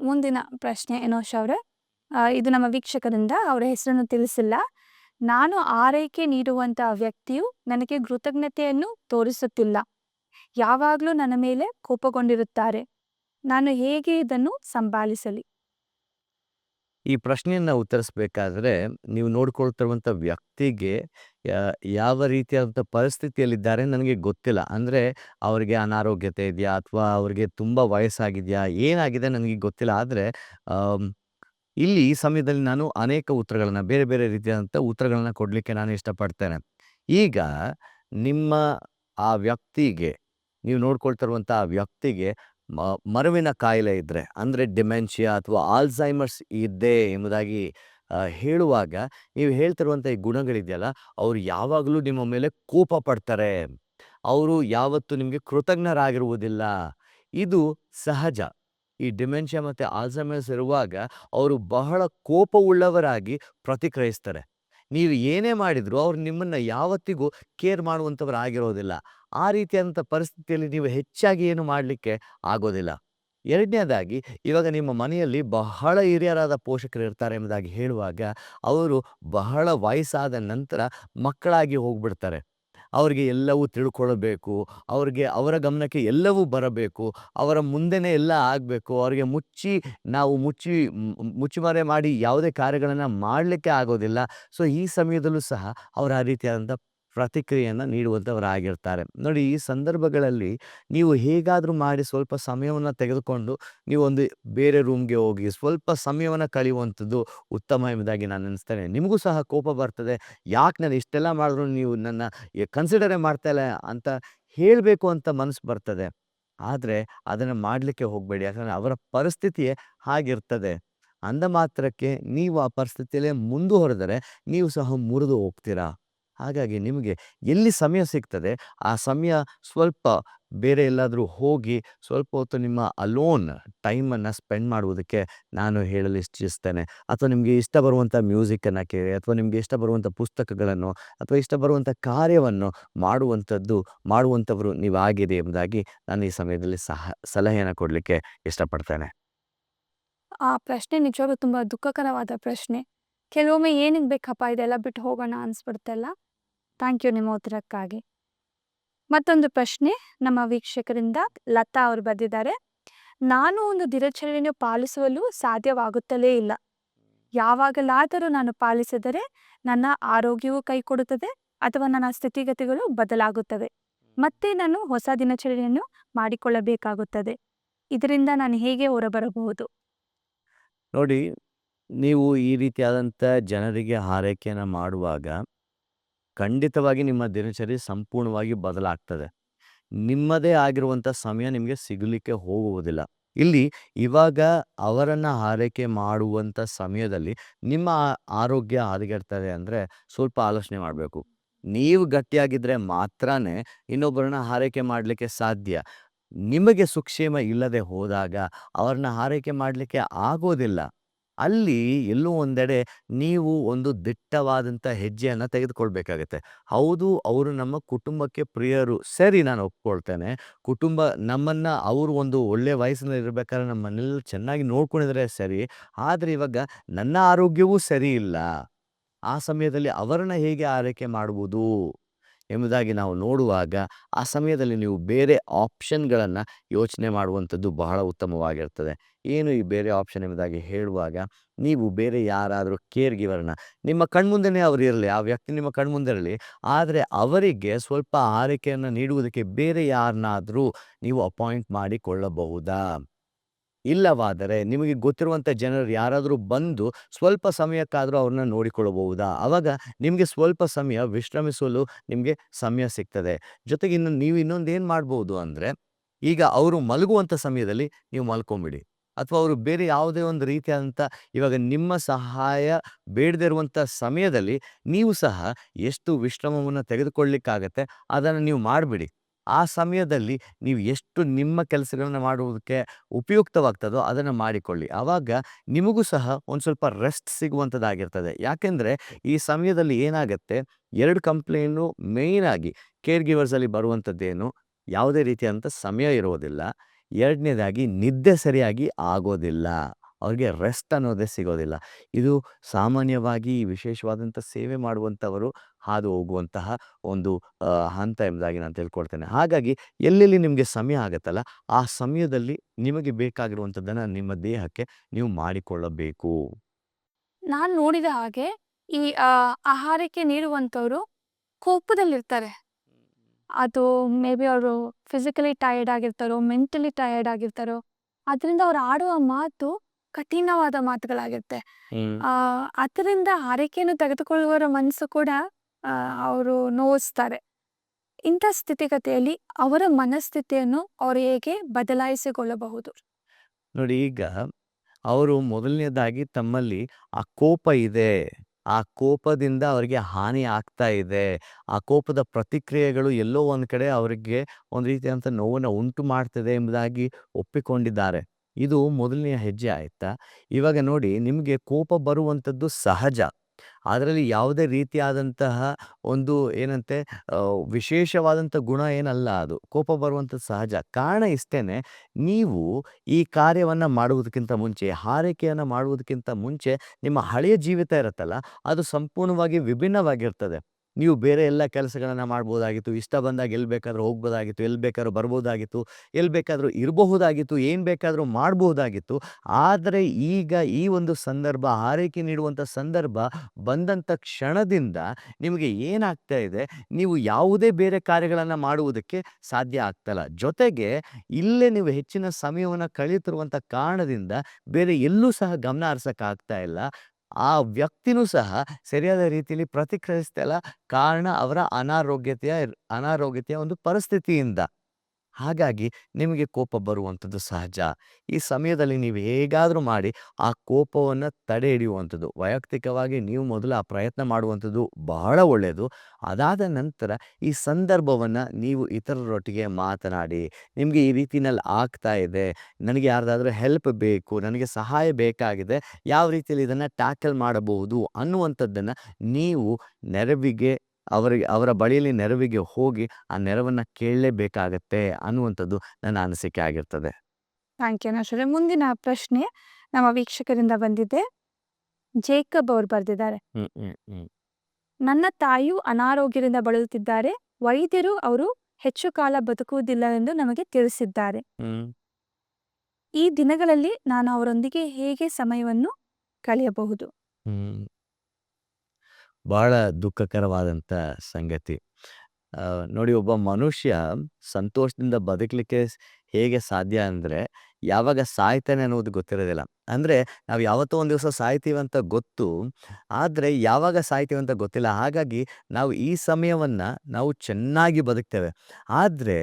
ಮುಂದಿನ ಪ್ರಶ್ನೆ ಏನೋಶ್ ಅವರೇ. ಇದು ನಮ್ಮ ವೀಕ್ಷಕರಿಂದ, ಅವರ ಹೆಸರನ್ನು ತಿಳಿಸಿಲ್ಲ. ನಾನು ಆರೈಕೆ ನೀಡುವಂತಹ ವ್ಯಕ್ತಿಯು ನನಗೆ ಕೃತಜ್ಞತೆಯನ್ನು ತೋರಿಸುತ್ತಿಲ್ಲ. ಯಾವಾಗಲೂ ನನ್ನ ಮೇಲೆ ಕೋಪಗೊಂಡಿರುತ್ತಾರೆ. ನಾನು ಹೇಗೆ ಇದನ್ನು ಸಂಭಾಳಿಸಲಿ ಈ ಪ್ರಶ್ನೆಯನ್ನು ಉತ್ತರಿಸಬೇಕಾದ್ರೆ, ನೀವು ನೋಡ್ಕೊಳ್ತಿರುವಂಥ ವ್ಯಕ್ತಿಗೆ ಯಾವ ರೀತಿಯಾದಂಥ ಪರಿಸ್ಥಿತಿಯಲ್ಲಿದ್ದಾರೆ ನನಗೆ ಗೊತ್ತಿಲ್ಲ. ಅಂದರೆ ಅವರಿಗೆ ಅನಾರೋಗ್ಯತೆ ಇದೆಯಾ? ಅಥವಾ ಅವರಿಗೆ ತುಂಬ ವಯಸ್ಸಾಗಿದೆಯಾ? ಏನಾಗಿದೆ ನನಗೆ ಗೊತ್ತಿಲ್ಲ. ಆದರೆ ಇಲ್ಲಿ ಈ ಸಮಯದಲ್ಲಿ ನಾನು ಅನೇಕ ಉತ್ತರಗಳನ್ನು, ಬೇರೆ ಬೇರೆ ರೀತಿಯಾದಂಥ ಉತ್ತರಗಳನ್ನು ಕೊಡಲಿಕ್ಕೆ ನಾನು ಇಷ್ಟಪಡ್ತೇನೆ. ಈಗ ನಿಮ್ಮ ಆ ವ್ಯಕ್ತಿಗೆ, ನೀವು ನೋಡ್ಕೊಳ್ತಿರುವಂಥ ಆ ವ್ಯಕ್ತಿಗೆ ಮ, ಮರುವಿನ ಕಾಯಿಲೆ ಇದ್ದರೆ ಅಂದರೆ ಡಿಮೆನ್ಷಿಯಾ ಅಥವಾ ಆಲ್ಝೈಮರ್ಸ್ ಇದೆ ಎಂಬುದಾಗಿ ಹೇಳುವಾಗ ನೀವು ಹೇಳ್ತಿರುವಂಥ ಈ ಗುಣಗಳಿದೆಯಲ್ಲ, ಅವರು ಯಾವಾಗಲೂ ನಿಮ್ಮ ಮೇಲೆ ಕೋಪ ಪಡ್ತಾರೆ. ಅವರು ಯಾವತ್ತೂ ನಿಮಗೆ ಕೃತಜ್ಞರಾಗಿರುವುದಿಲ್ಲ. ಇದು ಸಹಜ. ಈ ಡಿಮೆನ್ಷಿಯಾ ಮತ್ತು ಆಲ್ಝೈಮರ್ಸ್ ಇರುವಾಗ, ಅವರು ಬಹಳ ಕೋಪವುಳ್ಳವರಾಗಿ ಪ್ರತಿಕ್ರಿಯಿಸ್ತಾರೆ. ನೀವು ಏನೇ ಮಾಡಿದರೂ ಅವ್ರು ನಿಮ್ಮನ್ನು ಯಾವತ್ತಿಗೂ ಕೇರ್ ಮಾಡುವಂಥವರಾಗಿರೋದಿಲ್ಲ ಆ ರೀತಿಯಾದಂಥ ಪರಿಸ್ಥಿತಿಯಲ್ಲಿ ನೀವು ಹೆಚ್ಚಾಗಿ ಏನು ಮಾಡಲಿಕ್ಕೆ ಆಗೋದಿಲ್ಲ. ಎರಡನೇದಾಗಿ, ಇವಾಗ ನಿಮ್ಮ ಮನೆಯಲ್ಲಿ ಬಹಳ ಹಿರಿಯರಾದ ಪೋಷಕರು ಇರ್ತಾರೆ ಎಂಬುದಾಗಿ ಹೇಳುವಾಗ, ಅವರು ಬಹಳ ವಯಸ್ಸಾದ ನಂತರ ಮಕ್ಕಳಾಗಿ ಹೋಗ್ಬಿಡ್ತಾರೆ. ಅವರಿಗೆ ಎಲ್ಲವೂ ತಿಳ್ಕೊಳ್ಬೇಕು, ಅವ್ರಿಗೆ ಅವರ ಗಮನಕ್ಕೆ ಎಲ್ಲವೂ ಬರಬೇಕು, ಅವರ ಮುಂದೆನೇ ಎಲ್ಲ ಆಗಬೇಕು, ಅವರಿಗೆ ಮುಚ್ಚಿ ನಾವು ಮುಚ್ಚಿ ಮುಚ್ಚುಮರೆ ಮಾಡಿ ಯಾವುದೇ ಕಾರ್ಯಗಳನ್ನು ಮಾಡಲಿಕ್ಕೆ ಆಗೋದಿಲ್ಲ. ಸೊ, ಈ ಸಮಯದಲ್ಲೂ ಸಹ ಅವರು ಆ ರೀತಿಯಾದಂಥ ಪ್ರತಿಕ್ರಿಯೆಯನ್ನು ನೀಡುವಂಥವರಾಗಿರ್ತಾರೆ ನೋಡಿ ಈ ಸಂದರ್ಭಗಳಲ್ಲಿ ನೀವು ಹೇಗಾದರೂ ಮಾಡಿ ಸ್ವಲ್ಪ ಸಮಯವನ್ನು ತೆಗೆದುಕೊಂಡು ನೀವು ಒಂದು ಬೇರೆ ರೂಮ್ಗೆ ಹೋಗಿ ಸ್ವಲ್ಪ ಸಮಯವನ್ನು ಕಳೆಯುವಂಥದ್ದು ಉತ್ತಮ ಎಂಬುದಾಗಿ ನಾನು ಅನಿಸ್ತೇನೆ ನಿಮಗೂ ಸಹ ಕೋಪ ಬರ್ತದೆ. ಯಾಕೆ ನಾನು ಇಷ್ಟೆಲ್ಲ ಮಾಡಿದ್ರು ನೀವು ನನ್ನ ಕನ್ಸಿಡರೇ ಮಾಡ್ತಾಯಿಲ್ಲ ಅಂತ ಹೇಳಬೇಕು ಅಂತ ಮನಸ್ಸು ಬರ್ತದೆ. ಆದರೆ ಅದನ್ನು ಮಾಡಲಿಕ್ಕೆ ಹೋಗಬೇಡಿ. ಯಾಕಂದರೆ ಅವರ ಪರಿಸ್ಥಿತಿಯೇ ಹಾಗಿರ್ತದೆ. ಅಂದ ಮಾತ್ರಕ್ಕೆ ನೀವು ಆ ಪರಿಸ್ಥಿತಿಯಲ್ಲೇ ಮುಂದುವರೆದರೆ ನೀವು ಸಹ ಮುರಿದು ಹೋಗ್ತೀರಾ? ಹಾಗಾಗಿ ನಿಮಗೆ ಎಲ್ಲಿ ಸಮಯ ಸಿಗ್ತದೆ, ಆ ಸಮಯ ಸ್ವಲ್ಪ ಬೇರೆ ಎಲ್ಲಾದರೂ ಹೋಗಿ ಸ್ವಲ್ಪ ಹೊತ್ತು ನಿಮ್ಮ ಅಲೋನ್ ಟೈಮನ್ನು ಸ್ಪೆಂಡ್ ಮಾಡುವುದಕ್ಕೆ ನಾನು ಹೇಳಲು ಇಚ್ಛಿಸ್ತೇನೆ. ಅಥವಾ ನಿಮಗೆ ಇಷ್ಟ ಬರುವಂಥ ಮ್ಯೂಸಿಕ್ಕನ್ನು ಕೇಳಿ, ಅಥವಾ ನಿಮಗೆ ಇಷ್ಟ ಬರುವಂಥ ಪುಸ್ತಕಗಳನ್ನು, ಅಥವಾ ಇಷ್ಟ ಬರುವಂಥ ಕಾರ್ಯವನ್ನು ಮಾಡುವಂಥದ್ದು, ಮಾಡುವಂಥವರು ನೀವಾಗಿದೆ ಎಂಬುದಾಗಿ ನಾನು ಈ ಸಮಯದಲ್ಲಿ ಸಹ, ಸಲಹೆಯನ್ನು ಕೊಡಲಿಕ್ಕೆ ಇಷ್ಟಪಡ್ತೇನೆ. ಆ ಪ್ರಶ್ನೆ ನಿಜವಾಗ್ಲೂ ತುಂಬ ದುಃಖಕರವಾದ ಪ್ರಶ್ನೆ. ಕೆಲವೊಮ್ಮೆ ಏನಕ್ಕೆ ಬೇಕಪ್ಪ ಇದೆಲ್ಲ ಬಿಟ್ಟು ಹೋಗೋಣ ಅನ್ಸ್ಬಿಡ್ತಲ್ಲ. ಥ್ಯಾಂಕ್ ಯು ನಿಮ್ಮ ಉತ್ತರಕ್ಕಾಗಿ. ಮತ್ತೊಂದು ಪ್ರಶ್ನೆ ನಮ್ಮ ವೀಕ್ಷಕರಿಂದ ಲತಾ ಅವರು ಬರೆದಿದ್ದಾರೆ. ನಾನು ಒಂದು ದಿನಚರಣೆಯನ್ನು ಪಾಲಿಸಲು ಸಾಧ್ಯವಾಗುತ್ತಲೇ ಇಲ್ಲ. ಯಾವಾಗಲಾದರೂ ನಾನು ಪಾಲಿಸಿದರೆ ನನ್ನ ಆರೋಗ್ಯವು ಕೈ ಕೊಡುತ್ತದೆ ಅಥವಾ ನನ್ನ ಸ್ಥಿತಿಗತಿಗಳು ಬದಲಾಗುತ್ತವೆ. ಮತ್ತೆ ನಾನು ಹೊಸ ದಿನಚರಣೆಯನ್ನು ಮಾಡಿಕೊಳ್ಳಬೇಕಾಗುತ್ತದೆ. ಇದರಿಂದ ನಾನು ಹೇಗೆ ಹೊರಬರಬಹುದು? ನೋಡಿ, ನೀವು ಈ ರೀತಿಯಾದಂಥ ಜನರಿಗೆ ಆರೈಕೆಯನ್ನು ಮಾಡುವಾಗ ಖಂಡಿತವಾಗಿ ನಿಮ್ಮ ದಿನಚರಿ ಸಂಪೂರ್ಣವಾಗಿ ಬದಲಾಗ್ತದೆ. ನಿಮ್ಮದೇ ಆಗಿರುವಂಥ ಸಮಯ ನಿಮಗೆ ಸಿಗಲಿಕ್ಕೆ ಹೋಗುವುದಿಲ್ಲ. ಇಲ್ಲಿ ಇವಾಗ ಅವರನ್ನು ಆರೈಕೆ ಮಾಡುವಂಥ ಸಮಯದಲ್ಲಿ ನಿಮ್ಮ ಆರೋಗ್ಯ ಹದಗೆಡ್ತದೆ ಅಂದರೆ ಸ್ವಲ್ಪ ಆಲೋಚನೆ ಮಾಡಬೇಕು. ನೀವು ಗಟ್ಟಿಯಾಗಿದ್ದರೆ ಮಾತ್ರನೇ ಇನ್ನೊಬ್ಬರನ್ನ ಆರೈಕೆ ಮಾಡಲಿಕ್ಕೆ ಸಾಧ್ಯ. ನಿಮಗೆ ಸುಕ್ಷೇಮ ಇಲ್ಲದೆ ಹೋದಾಗ ಅವ್ರನ್ನ ಆರೈಕೆ ಮಾಡಲಿಕ್ಕೆ ಆಗೋದಿಲ್ಲ. ಅಲ್ಲಿ ಎಲ್ಲೋ ಒಂದೆಡೆ ನೀವು ಒಂದು ದಿಟ್ಟವಾದಂಥ ಹೆಜ್ಜೆಯನ್ನು ತೆಗೆದುಕೊಳ್ಬೇಕಾಗತ್ತೆ. ಹೌದು, ಅವರು ನಮ್ಮ ಕುಟುಂಬಕ್ಕೆ ಪ್ರಿಯರು. ಸರಿ, ನಾನು ಒಪ್ಕೊಳ್ತೇನೆ. ಕುಟುಂಬ ನಮ್ಮನ್ನು ಅವರು ಒಂದು ಒಳ್ಳೆಯ ವಯಸ್ಸಿನಲ್ಲಿ ಇರಬೇಕಾದ್ರೆ ನಮ್ಮನ್ನೆಲ್ಲ ಚೆನ್ನಾಗಿ ನೋಡ್ಕೊಂಡಿದ್ರೆ ಸರಿ. ಆದರೆ ಇವಾಗ ನನ್ನ ಆರೋಗ್ಯವೂ ಸರಿ ಇಲ್ಲ. ಆ ಸಮಯದಲ್ಲಿ ಅವರನ್ನ ಹೇಗೆ ಆರೈಕೆ ಮಾಡುವುದು ಎಂಬುದಾಗಿ ನಾವು ನೋಡುವಾಗ ಆ ಸಮಯದಲ್ಲಿ ನೀವು ಬೇರೆ ಆಪ್ಷನ್ಗಳನ್ನು ಯೋಚನೆ ಮಾಡುವಂಥದ್ದು ಬಹಳ ಉತ್ತಮವಾಗಿರ್ತದೆ. ಏನು ಈ ಬೇರೆ ಆಪ್ಷನ್ ಎಂಬುದಾಗಿ ಹೇಳುವಾಗ ನೀವು ಬೇರೆ ಯಾರಾದರೂ ಕೇರ್ ಗಿವರ್ನ ನಿಮ್ಮ ಕಣ್ಮುಂದೆನೇ ಅವರು ಇರಲಿ, ಆ ವ್ಯಕ್ತಿ ನಿಮ್ಮ ಕಣ್ಮುಂದೆ ಇರಲಿ, ಆದರೆ ಅವರಿಗೆ ಸ್ವಲ್ಪ ಆರೈಕೆಯನ್ನು ನೀಡುವುದಕ್ಕೆ ಬೇರೆ ಯಾರನ್ನಾದರೂ ನೀವು ಅಪಾಯಿಂಟ್ ಮಾಡಿಕೊಳ್ಳಬಹುದಾ? ಇಲ್ಲವಾದರೆ ನಿಮಗೆ ಗೊತ್ತಿರುವಂಥ ಜನರು ಯಾರಾದರೂ ಬಂದು ಸ್ವಲ್ಪ ಸಮಯಕ್ಕಾದರೂ ಅವ್ರನ್ನ ನೋಡಿಕೊಳ್ಳಬಹುದಾ? ಆವಾಗ ನಿಮಗೆ ಸ್ವಲ್ಪ ಸಮಯ ವಿಶ್ರಮಿಸಲು ನಿಮಗೆ ಸಮಯ ಸಿಗ್ತದೆ. ಜೊತೆಗೆ ಇನ್ನು ನೀವು ಇನ್ನೊಂದು ಏನು ಮಾಡ್ಬೋದು ಅಂದರೆ ಈಗ ಅವರು ಮಲಗುವಂಥ ಸಮಯದಲ್ಲಿ ನೀವು ಮಲ್ಕೊಂಬಿಡಿ. ಅಥವಾ ಅವರು ಬೇರೆ ಯಾವುದೇ ಒಂದು ರೀತಿಯಾದಂಥ ಇವಾಗ ನಿಮ್ಮ ಸಹಾಯ ಬೇಡದೇ ಇರುವಂಥ ಸಮಯದಲ್ಲಿ ನೀವು ಸಹ ಎಷ್ಟು ವಿಶ್ರಮವನ್ನು ತೆಗೆದುಕೊಳ್ಳಿಕ್ಕಾಗತ್ತೆ ಅದನ್ನು ನೀವು ಮಾಡಿಬಿಡಿ. ಆ ಸಮಯದಲ್ಲಿ ನೀವು ಎಷ್ಟು ನಿಮ್ಮ ಕೆಲಸಗಳನ್ನು ಮಾಡುವುದಕ್ಕೆ ಉಪಯುಕ್ತವಾಗ್ತದೋ ಅದನ್ನು ಮಾಡಿಕೊಳ್ಳಿ. ಆವಾಗ ನಿಮಗೂ ಸಹ ಒಂದು ಸ್ವಲ್ಪ ರೆಸ್ಟ್ ಸಿಗುವಂಥದ್ದಾಗಿರ್ತದೆ ಯಾಕೆಂದರೆ ಈ ಸಮಯದಲ್ಲಿ ಏನಾಗುತ್ತೆ, ಎರಡು ಕಂಪ್ಲೇನು ಆಗಿ ಕೇರ್ ಗಿವರ್ಸಲ್ಲಿ ಬರುವಂಥದ್ದೇನು ಯಾವುದೇ ರೀತಿಯಾದಂಥ ಸಮಯ ಇರೋದಿಲ್ಲ ಎರಡನೇದಾಗಿ ನಿದ್ದೆ ಸರಿಯಾಗಿ ಆಗೋದಿಲ್ಲ. ಅವ್ರಿಗೆ ರೆಸ್ಟ್ ಅನ್ನೋದೇ ಸಿಗೋದಿಲ್ಲ. ಇದು ಸಾಮಾನ್ಯವಾಗಿ ವಿಶೇಷವಾದಂಥ ಸೇವೆ ಮಾಡುವಂಥವರು ಹಾದು ಹೋಗುವಂತಹ ಒಂದು ಹಂತ ಎಂಬುದಾಗಿ ನಾನು ತಿಳ್ಕೊಳ್ತೇನೆ. ಹಾಗಾಗಿ ಎಲ್ಲೆಲ್ಲಿ ನಿಮಗೆ ಸಮಯ ಆಗುತ್ತಲ್ಲ, ಆ ಸಮಯದಲ್ಲಿ ನಿಮಗೆ ಬೇಕಾಗಿರುವಂಥದ್ದನ್ನು ನಿಮ್ಮ ದೇಹಕ್ಕೆ ನೀವು ಮಾಡಿಕೊಳ್ಳಬೇಕು. ನಾನು ನೋಡಿದ ಹಾಗೆ ಈ ಆಹಾರಕ್ಕೆ ನೀಡುವಂಥವ್ರು ಕೋಪದಲ್ಲಿರ್ತಾರೆ. ಅದು ಮೇ ಬಿ ಅವರು ಫಿಸಿಕಲಿ ಟಯರ್ಡ್ ಆಗಿರ್ತಾರೋ ಮೆಂಟಲಿ ಟಯರ್ಡ್ ಆಗಿರ್ತಾರೋ, ಅದರಿಂದ ಅವ್ರು ಆಡುವ ಮಾತು ಕಠಿಣವಾದ ಮಾತುಗಳಾಗಿರುತ್ತೆ. ಆ, ಅದರಿಂದ ಆರೈಕೆಯನ್ನು ತೆಗೆದುಕೊಳ್ಳುವವರ ಮನಸ್ಸು ಕೂಡ ಅವರು ನೋವಿಸ್ತಾರೆ ಇಂಥ ಸ್ಥಿತಿಗತಿಯಲ್ಲಿ ಅವರ ಮನಸ್ಥಿತಿಯನ್ನು ಅವರು ಹೇಗೆ ಬದಲಾಯಿಸಿಕೊಳ್ಳಬಹುದು? ನೋಡಿ ಈಗ ಅವರು ಮೊದಲನೇದಾಗಿ ತಮ್ಮಲ್ಲಿ ಆ ಕೋಪ ಇದೆ. ಆ ಕೋಪದಿಂದ ಅವರಿಗೆ ಹಾನಿ ಆಗ್ತಾ ಇದೆ. ಆ ಕೋಪದ ಪ್ರತಿಕ್ರಿಯೆಗಳು ಎಲ್ಲೋ ಒಂದು ಕಡೆ ಅವರಿಗೆ ಒಂದು ರೀತಿಯಾದಂಥ ನೋವನ್ನು ಉಂಟು ಮಾಡ್ತದೆ ಎಂಬುದಾಗಿ ಒಪ್ಪಿಕೊಂಡಿದ್ದಾರೆ. ಇದು ಮೊದಲನೆಯ ಹೆಜ್ಜೆ ಆಯಿತಾ? ಇವಾಗ ನೋಡಿ, ನಿಮಗೆ ಕೋಪ ಬರುವಂಥದ್ದು ಸಹಜ. ಅದರಲ್ಲಿ ಯಾವುದೇ ರೀತಿಯಾದಂತಹ ಒಂದು ಏನಂತೆ ವಿಶೇಷವಾದಂಥ ಗುಣ ಏನಲ್ಲ ಅದು. ಕೋಪ ಬರುವಂಥದ್ದು ಸಹಜ. ಕಾರಣ ಇಷ್ಟೇನೆ, ನೀವು ಈ ಕಾರ್ಯವನ್ನು ಮಾಡುವುದಕ್ಕಿಂತ ಮುಂಚೆ, ಹಾರೈಕೆಯನ್ನು ಮಾಡುವುದಕ್ಕಿಂತ ಮುಂಚೆ, ನಿಮ್ಮ ಹಳೆಯ ಜೀವಿತ ಇರುತ್ತಲ್ಲ, ಅದು ಸಂಪೂರ್ಣವಾಗಿ ವಿಭಿನ್ನವಾಗಿರ್ತದೆ. ನೀವು ಬೇರೆ ಎಲ್ಲ ಕೆಲಸಗಳನ್ನು ಮಾಡ್ಬೋದಾಗಿತ್ತು, ಇಷ್ಟ ಬಂದಾಗ ಎಲ್ಲಿ ಬೇಕಾದ್ರೂ ಹೋಗ್ಬೋದಾಗಿತ್ತು, ಎಲ್ಲಿ ಬೇಕಾದ್ರೂ ಬರ್ಬೋದಾಗಿತ್ತು, ಎಲ್ಲಿ ಬೇಕಾದರೂ ಇರಬಹುದಾಗಿತ್ತು, ಏನು ಬೇಕಾದರೂ ಮಾಡಬಹುದಾಗಿತ್ತು ಆದರೆ ಈಗ ಈ ಒಂದು ಸಂದರ್ಭ ಆರೈಕೆ ನೀಡುವಂಥ ಸಂದರ್ಭ ಬಂದಂಥ ಕ್ಷಣದಿಂದ ನಿಮಗೆ ಏನಾಗ್ತಾ ಇದೆ? ನೀವು ಯಾವುದೇ ಬೇರೆ ಕಾರ್ಯಗಳನ್ನು ಮಾಡುವುದಕ್ಕೆ ಸಾಧ್ಯ ಆಗ್ತಲ್ಲ. ಜೊತೆಗೆ ಇಲ್ಲೇ ನೀವು ಹೆಚ್ಚಿನ ಸಮಯವನ್ನು ಕಳೆಯುತ್ತಿರುವಂಥ ಕಾರಣದಿಂದ ಬೇರೆ ಎಲ್ಲೂ ಸಹ ಗಮನ ಹರಿಸೋಕ್ಕಾಗ್ತಾ ಇಲ್ಲ. ಆ ವ್ಯಕ್ತಿನೂ ಸಹ ಸರಿಯಾದ ರೀತಿಯಲ್ಲಿ ಪ್ರತಿಕ್ರಿಯಿಸ್ತಿಲ್ಲ ಕಾರಣ ಅವರ ಅನಾರೋಗ್ಯತೆಯ ಅನಾರೋಗ್ಯತೆಯ ಒಂದು ಪರಿಸ್ಥಿತಿಯಿಂದ. ಹಾಗಾಗಿ ನಿಮಗೆ ಕೋಪ ಬರುವಂಥದ್ದು ಸಹಜ. ಈ ಸಮಯದಲ್ಲಿ ನೀವು ಹೇಗಾದರೂ ಮಾಡಿ ಆ ಕೋಪವನ್ನು ತಡೆ ಹಿಡಿಯುವಂಥದ್ದು ವೈಯಕ್ತಿಕವಾಗಿ ನೀವು ಮೊದಲು ಆ ಪ್ರಯತ್ನ ಮಾಡುವಂಥದ್ದು ಬಹಳ ಒಳ್ಳೆಯದು. ಅದಾದ ನಂತರ ಈ ಸಂದರ್ಭವನ್ನು ನೀವು ಇತರರೊಟ್ಟಿಗೆ ಮಾತನಾಡಿ, ನಿಮಗೆ ಈ ರೀತಿನಲ್ಲಿ ಆಗ್ತಾ ಇದೆ, ನನಗೆ ಯಾರ್ದಾದ್ರೂ ಹೆಲ್ಪ್ ಬೇಕು, ನನಗೆ ಸಹಾಯ ಬೇಕಾಗಿದೆ, ಯಾವ ರೀತಿಯಲ್ಲಿ ಇದನ್ನು ಟ್ಯಾಕಲ್ ಮಾಡಬಹುದು ಅನ್ನುವಂಥದ್ದನ್ನು ನೀವು ನೆರವಿಗೆ ಅವರಿಗೆ ಅವರ ಬಳಿಯಲ್ಲಿ ನೆರವಿಗೆ ಹೋಗಿ ಆ ನೆರವನ್ನು ಕೇಳಲೇಬೇಕಾಗತ್ತೆ ಅನ್ನುವಂಥದ್ದು ನನ್ನ ಅನಿಸಿಕೆ ಆಗಿರ್ತದೆ. ಥ್ಯಾಂಕ್ ಯು ನಾಶ್ರೆ ಮುಂದಿನ ಪ್ರಶ್ನೆ ನಮ್ಮ ವೀಕ್ಷಕರಿಂದ ಬಂದಿದೆ. ಜೇಕಬ್ ಅವರು ಬರೆದಿದ್ದಾರೆ. ಹ್ಮ್ ಹ್ಮ್ ಹ್ಮ್. ನನ್ನ ತಾಯಿಯು ಅನಾರೋಗ್ಯದಿಂದ ಬಳಲುತ್ತಿದ್ದಾರೆ. ವೈದ್ಯರು ಅವರು ಹೆಚ್ಚು ಕಾಲ ಬದುಕುವುದಿಲ್ಲ ಎಂದು ನಮಗೆ ತಿಳಿಸಿದ್ದಾರೆ. ಹ್ಮ್. ಈ ದಿನಗಳಲ್ಲಿ ನಾನು ಅವರೊಂದಿಗೆ ಹೇಗೆ ಸಮಯವನ್ನು ಕಳೆಯಬಹುದು? ಹ್ಮ್. ಬಹಳ ದುಃಖಕರವಾದಂಥ ಸಂಗತಿ. ನೋಡಿ ಒಬ್ಬ ಮನುಷ್ಯ ಸಂತೋಷದಿಂದ ಬದುಕಲಿಕ್ಕೆ ಹೇಗೆ ಸಾಧ್ಯ ಅಂದರೆ, ಯಾವಾಗ ಸಾಯ್ತಾನೆ ಅನ್ನೋದು ಗೊತ್ತಿರೋದಿಲ್ಲ. ಅಂದರೆ ನಾವು ಯಾವತ್ತೋ ಒಂದು ದಿವಸ ಸಾಯ್ತೀವಿ ಅಂತ ಗೊತ್ತು, ಆದರೆ ಯಾವಾಗ ಸಾಯ್ತೀವಿ ಅಂತ ಗೊತ್ತಿಲ್ಲ. ಹಾಗಾಗಿ ನಾವು ಈ ಸಮಯವನ್ನು ನಾವು ಚೆನ್ನಾಗಿ ಬದುಕ್ತೇವೆ. ಆದರೆ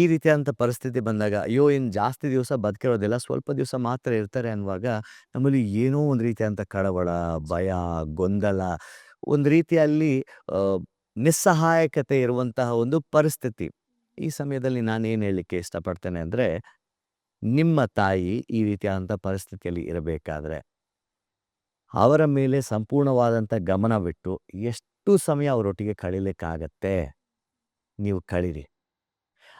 ಈ ರೀತಿಯಾದಂಥ ಪರಿಸ್ಥಿತಿ ಬಂದಾಗ, ಅಯ್ಯೋ ಇನ್ನು ಜಾಸ್ತಿ ದಿವಸ ಬದುಕಿರೋದಿಲ್ಲ, ಸ್ವಲ್ಪ ದಿವಸ ಮಾತ್ರ ಇರ್ತಾರೆ ಅನ್ನುವಾಗ ನಮ್ಮಲ್ಲಿ ಏನೋ ಒಂದು ರೀತಿಯಾದಂಥ ಕಳವಳ, ಭಯ, ಗೊಂದಲ ಒಂದು ರೀತಿಯಲ್ಲಿ ನಿಸ್ಸಹಾಯಕತೆ ಇರುವಂತಹ ಒಂದು ಪರಿಸ್ಥಿತಿ. ಈ ಸಮಯದಲ್ಲಿ ನಾನೇನು ಹೇಳಲಿಕ್ಕೆ ಇಷ್ಟಪಡ್ತೇನೆ ಅಂದರೆ, ನಿಮ್ಮ ತಾಯಿ ಈ ರೀತಿಯಾದಂಥ ಪರಿಸ್ಥಿತಿಯಲ್ಲಿ ಇರಬೇಕಾದ್ರೆ, ಅವರ ಮೇಲೆ ಸಂಪೂರ್ಣವಾದಂಥ ಗಮನವಿಟ್ಟು ಎಷ್ಟು ಸಮಯ ಅವರೊಟ್ಟಿಗೆ ಕಳೀಲಿಕ್ಕಾಗತ್ತೆ, ನೀವು ಕಳೀರಿ.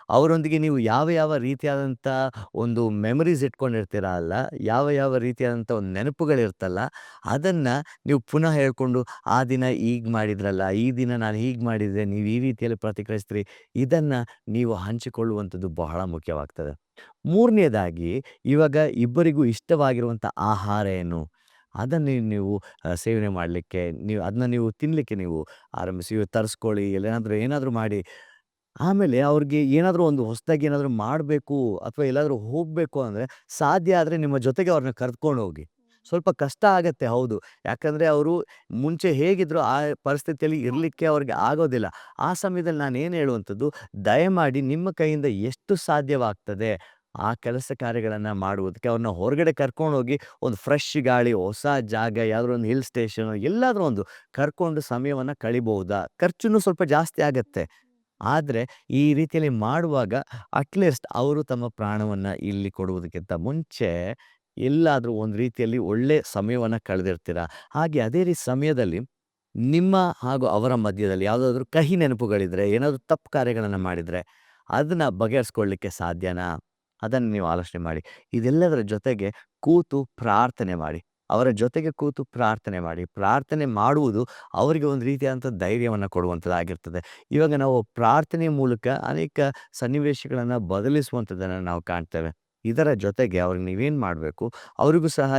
ಅವರೊಂದಿಗೆ ನೀವು ಯಾವ ಯಾವ ರೀತಿಯಾದಂಥ ಒಂದು ಮೆಮರೀಸ್ ಇಟ್ಕೊಂಡಿರ್ತೀರ ಅಲ್ಲ, ಯಾವ ಯಾವ ರೀತಿಯಾದಂಥ ಒಂದು ನೆನಪುಗಳಿರ್ತಲ್ಲ, ಅದನ್ನು ನೀವು ಪುನಃ ಹೇಳ್ಕೊಂಡು, ಆ ದಿನ ಈಗ ಮಾಡಿದ್ರಲ್ಲ, ಈ ದಿನ ನಾನು ಹೀಗೆ ಮಾಡಿದರೆ ನೀವು ಈ ರೀತಿಯಲ್ಲಿ ಪ್ರತಿಕ್ರಿಯಿಸ್ತೀರಿ, ಇದನ್ನು ನೀವು ಹಂಚಿಕೊಳ್ಳುವಂಥದ್ದು ಬಹಳ ಮುಖ್ಯವಾಗ್ತದೆ. ಮೂರನೇದಾಗಿ, ಇವಾಗ ಇಬ್ಬರಿಗೂ ಇಷ್ಟವಾಗಿರುವಂಥ ಆಹಾರ ಏನು? ಅದನ್ನು ನೀವು ಸೇವನೆ ಮಾಡಲಿಕ್ಕೆ, ನೀವು, ಅದನ್ನ ನೀವು ತಿನ್ನಲಿಕ್ಕೆ ನೀವು ಆರಂಭಿಸಿ ತರಿಸ್ಕೊಳ್ಳಿ, ಎಲ್ಲೇನಾದರೂ ಏನಾದರೂ ಮಾಡಿ ಆಮೇಲೆ ಅವ್ರಿಗೆ ಏನಾದರೂ ಒಂದು ಹೊಸದಾಗಿ ಏನಾದರೂ ಮಾಡಬೇಕು ಅಥವಾ ಎಲ್ಲಾದರೂ ಹೋಗಬೇಕು ಅಂದರೆ ಸಾಧ್ಯ ಆದರೆ ನಿಮ್ಮ ಜೊತೆಗೆ ಅವ್ರನ್ನ ಕರ್ಕೊಂಡು ಹೋಗಿ. ಸ್ವಲ್ಪ ಕಷ್ಟ ಆಗತ್ತೆ, ಹೌದು. ಯಾಕಂದರೆ ಅವರು ಮುಂಚೆ ಹೇಗಿದ್ರು ಆ ಪರಿಸ್ಥಿತಿಯಲ್ಲಿ ಇರಲಿಕ್ಕೆ ಅವ್ರಿಗೆ ಆಗೋದಿಲ್ಲ. ಆ ಸಮಯದಲ್ಲಿ ನಾನು ಏನು ಹೇಳುವಂಥದ್ದು, ದಯಮಾಡಿ ನಿಮ್ಮ ಕೈಯಿಂದ ಎಷ್ಟು ಸಾಧ್ಯವಾಗ್ತದೆ ಆ ಕೆಲಸ ಕಾರ್ಯಗಳನ್ನು ಮಾಡುವುದಕ್ಕೆ ಅವ್ರನ್ನ ಹೊರಗಡೆ ಕರ್ಕೊಂಡು ಹೋಗಿ ಒಂದು ಫ್ರೆಶ್ ಗಾಳಿ, ಹೊಸ ಜಾಗ ಯಾವುದೋ ಒಂದು ಹಿಲ್ ಸ್ಟೇಷನ್, ಎಲ್ಲಾದರೂ ಒಂದು ಕರ್ಕೊಂಡು ಸಮಯವನ್ನು ಕಳಿಬಹುದಾ ಖರ್ಚು ಸ್ವಲ್ಪ ಜಾಸ್ತಿ ಆಗತ್ತೆ. ಆದರೆ ಈ ರೀತಿಯಲ್ಲಿ ಮಾಡುವಾಗ ಅಟ್ಲೀಸ್ಟ್ ಅವರು ತಮ್ಮ ಪ್ರಾಣವನ್ನು ಇಲ್ಲಿ ಕೊಡುವುದಕ್ಕಿಂತ ಮುಂಚೆ ಎಲ್ಲಾದರೂ ಒಂದು ರೀತಿಯಲ್ಲಿ ಒಳ್ಳೆ ಸಮಯವನ್ನು ಕಳೆದಿರ್ತೀರ? ಹಾಗೆ ಅದೇ ರೀತಿ ಸಮಯದಲ್ಲಿ ನಿಮ್ಮ ಹಾಗೂ ಅವರ ಮಧ್ಯದಲ್ಲಿ ಯಾವುದಾದ್ರೂ ಕಹಿ ನೆನಪುಗಳಿದ್ರೆ, ಏನಾದರೂ ತಪ್ಪು ಕಾರ್ಯಗಳನ್ನು ಮಾಡಿದರೆ ಅದನ್ನು ಬಗೆಹರಿಸ್ಕೊಳ್ಳಿಕ್ಕೆ ಸಾಧ್ಯನಾ? ಅದನ್ನು ನೀವು ಆಲೋಚನೆ ಮಾಡಿ. ಇದೆಲ್ಲದರ ಜೊತೆಗೆ ಕೂತು ಪ್ರಾರ್ಥನೆ ಮಾಡಿ. ಅವರ ಜೊತೆಗೆ ಕೂತು ಪ್ರಾರ್ಥನೆ ಮಾಡಿ. ಪ್ರಾರ್ಥನೆ ಮಾಡುವುದು ಅವರಿಗೆ ಒಂದು ರೀತಿಯಾದಂಥ ಧೈರ್ಯವನ್ನು ಕೊಡುವಂಥದ್ದಾಗಿರ್ತದೆ. ಇವಾಗ ನಾವು ಪ್ರಾರ್ಥನೆ ಮೂಲಕ ಅನೇಕ ಸನ್ನಿವೇಶಗಳನ್ನು ಬದಲಿಸುವಂಥದ್ದನ್ನು ನಾವು ಕಾಣ್ತೇವೆ. ಇದರ ಜೊತೆಗೆ ಅವ್ರಿಗೆ ನೀವೇನು ಮಾಡಬೇಕು? ಅವ್ರಿಗೂ ಸಹ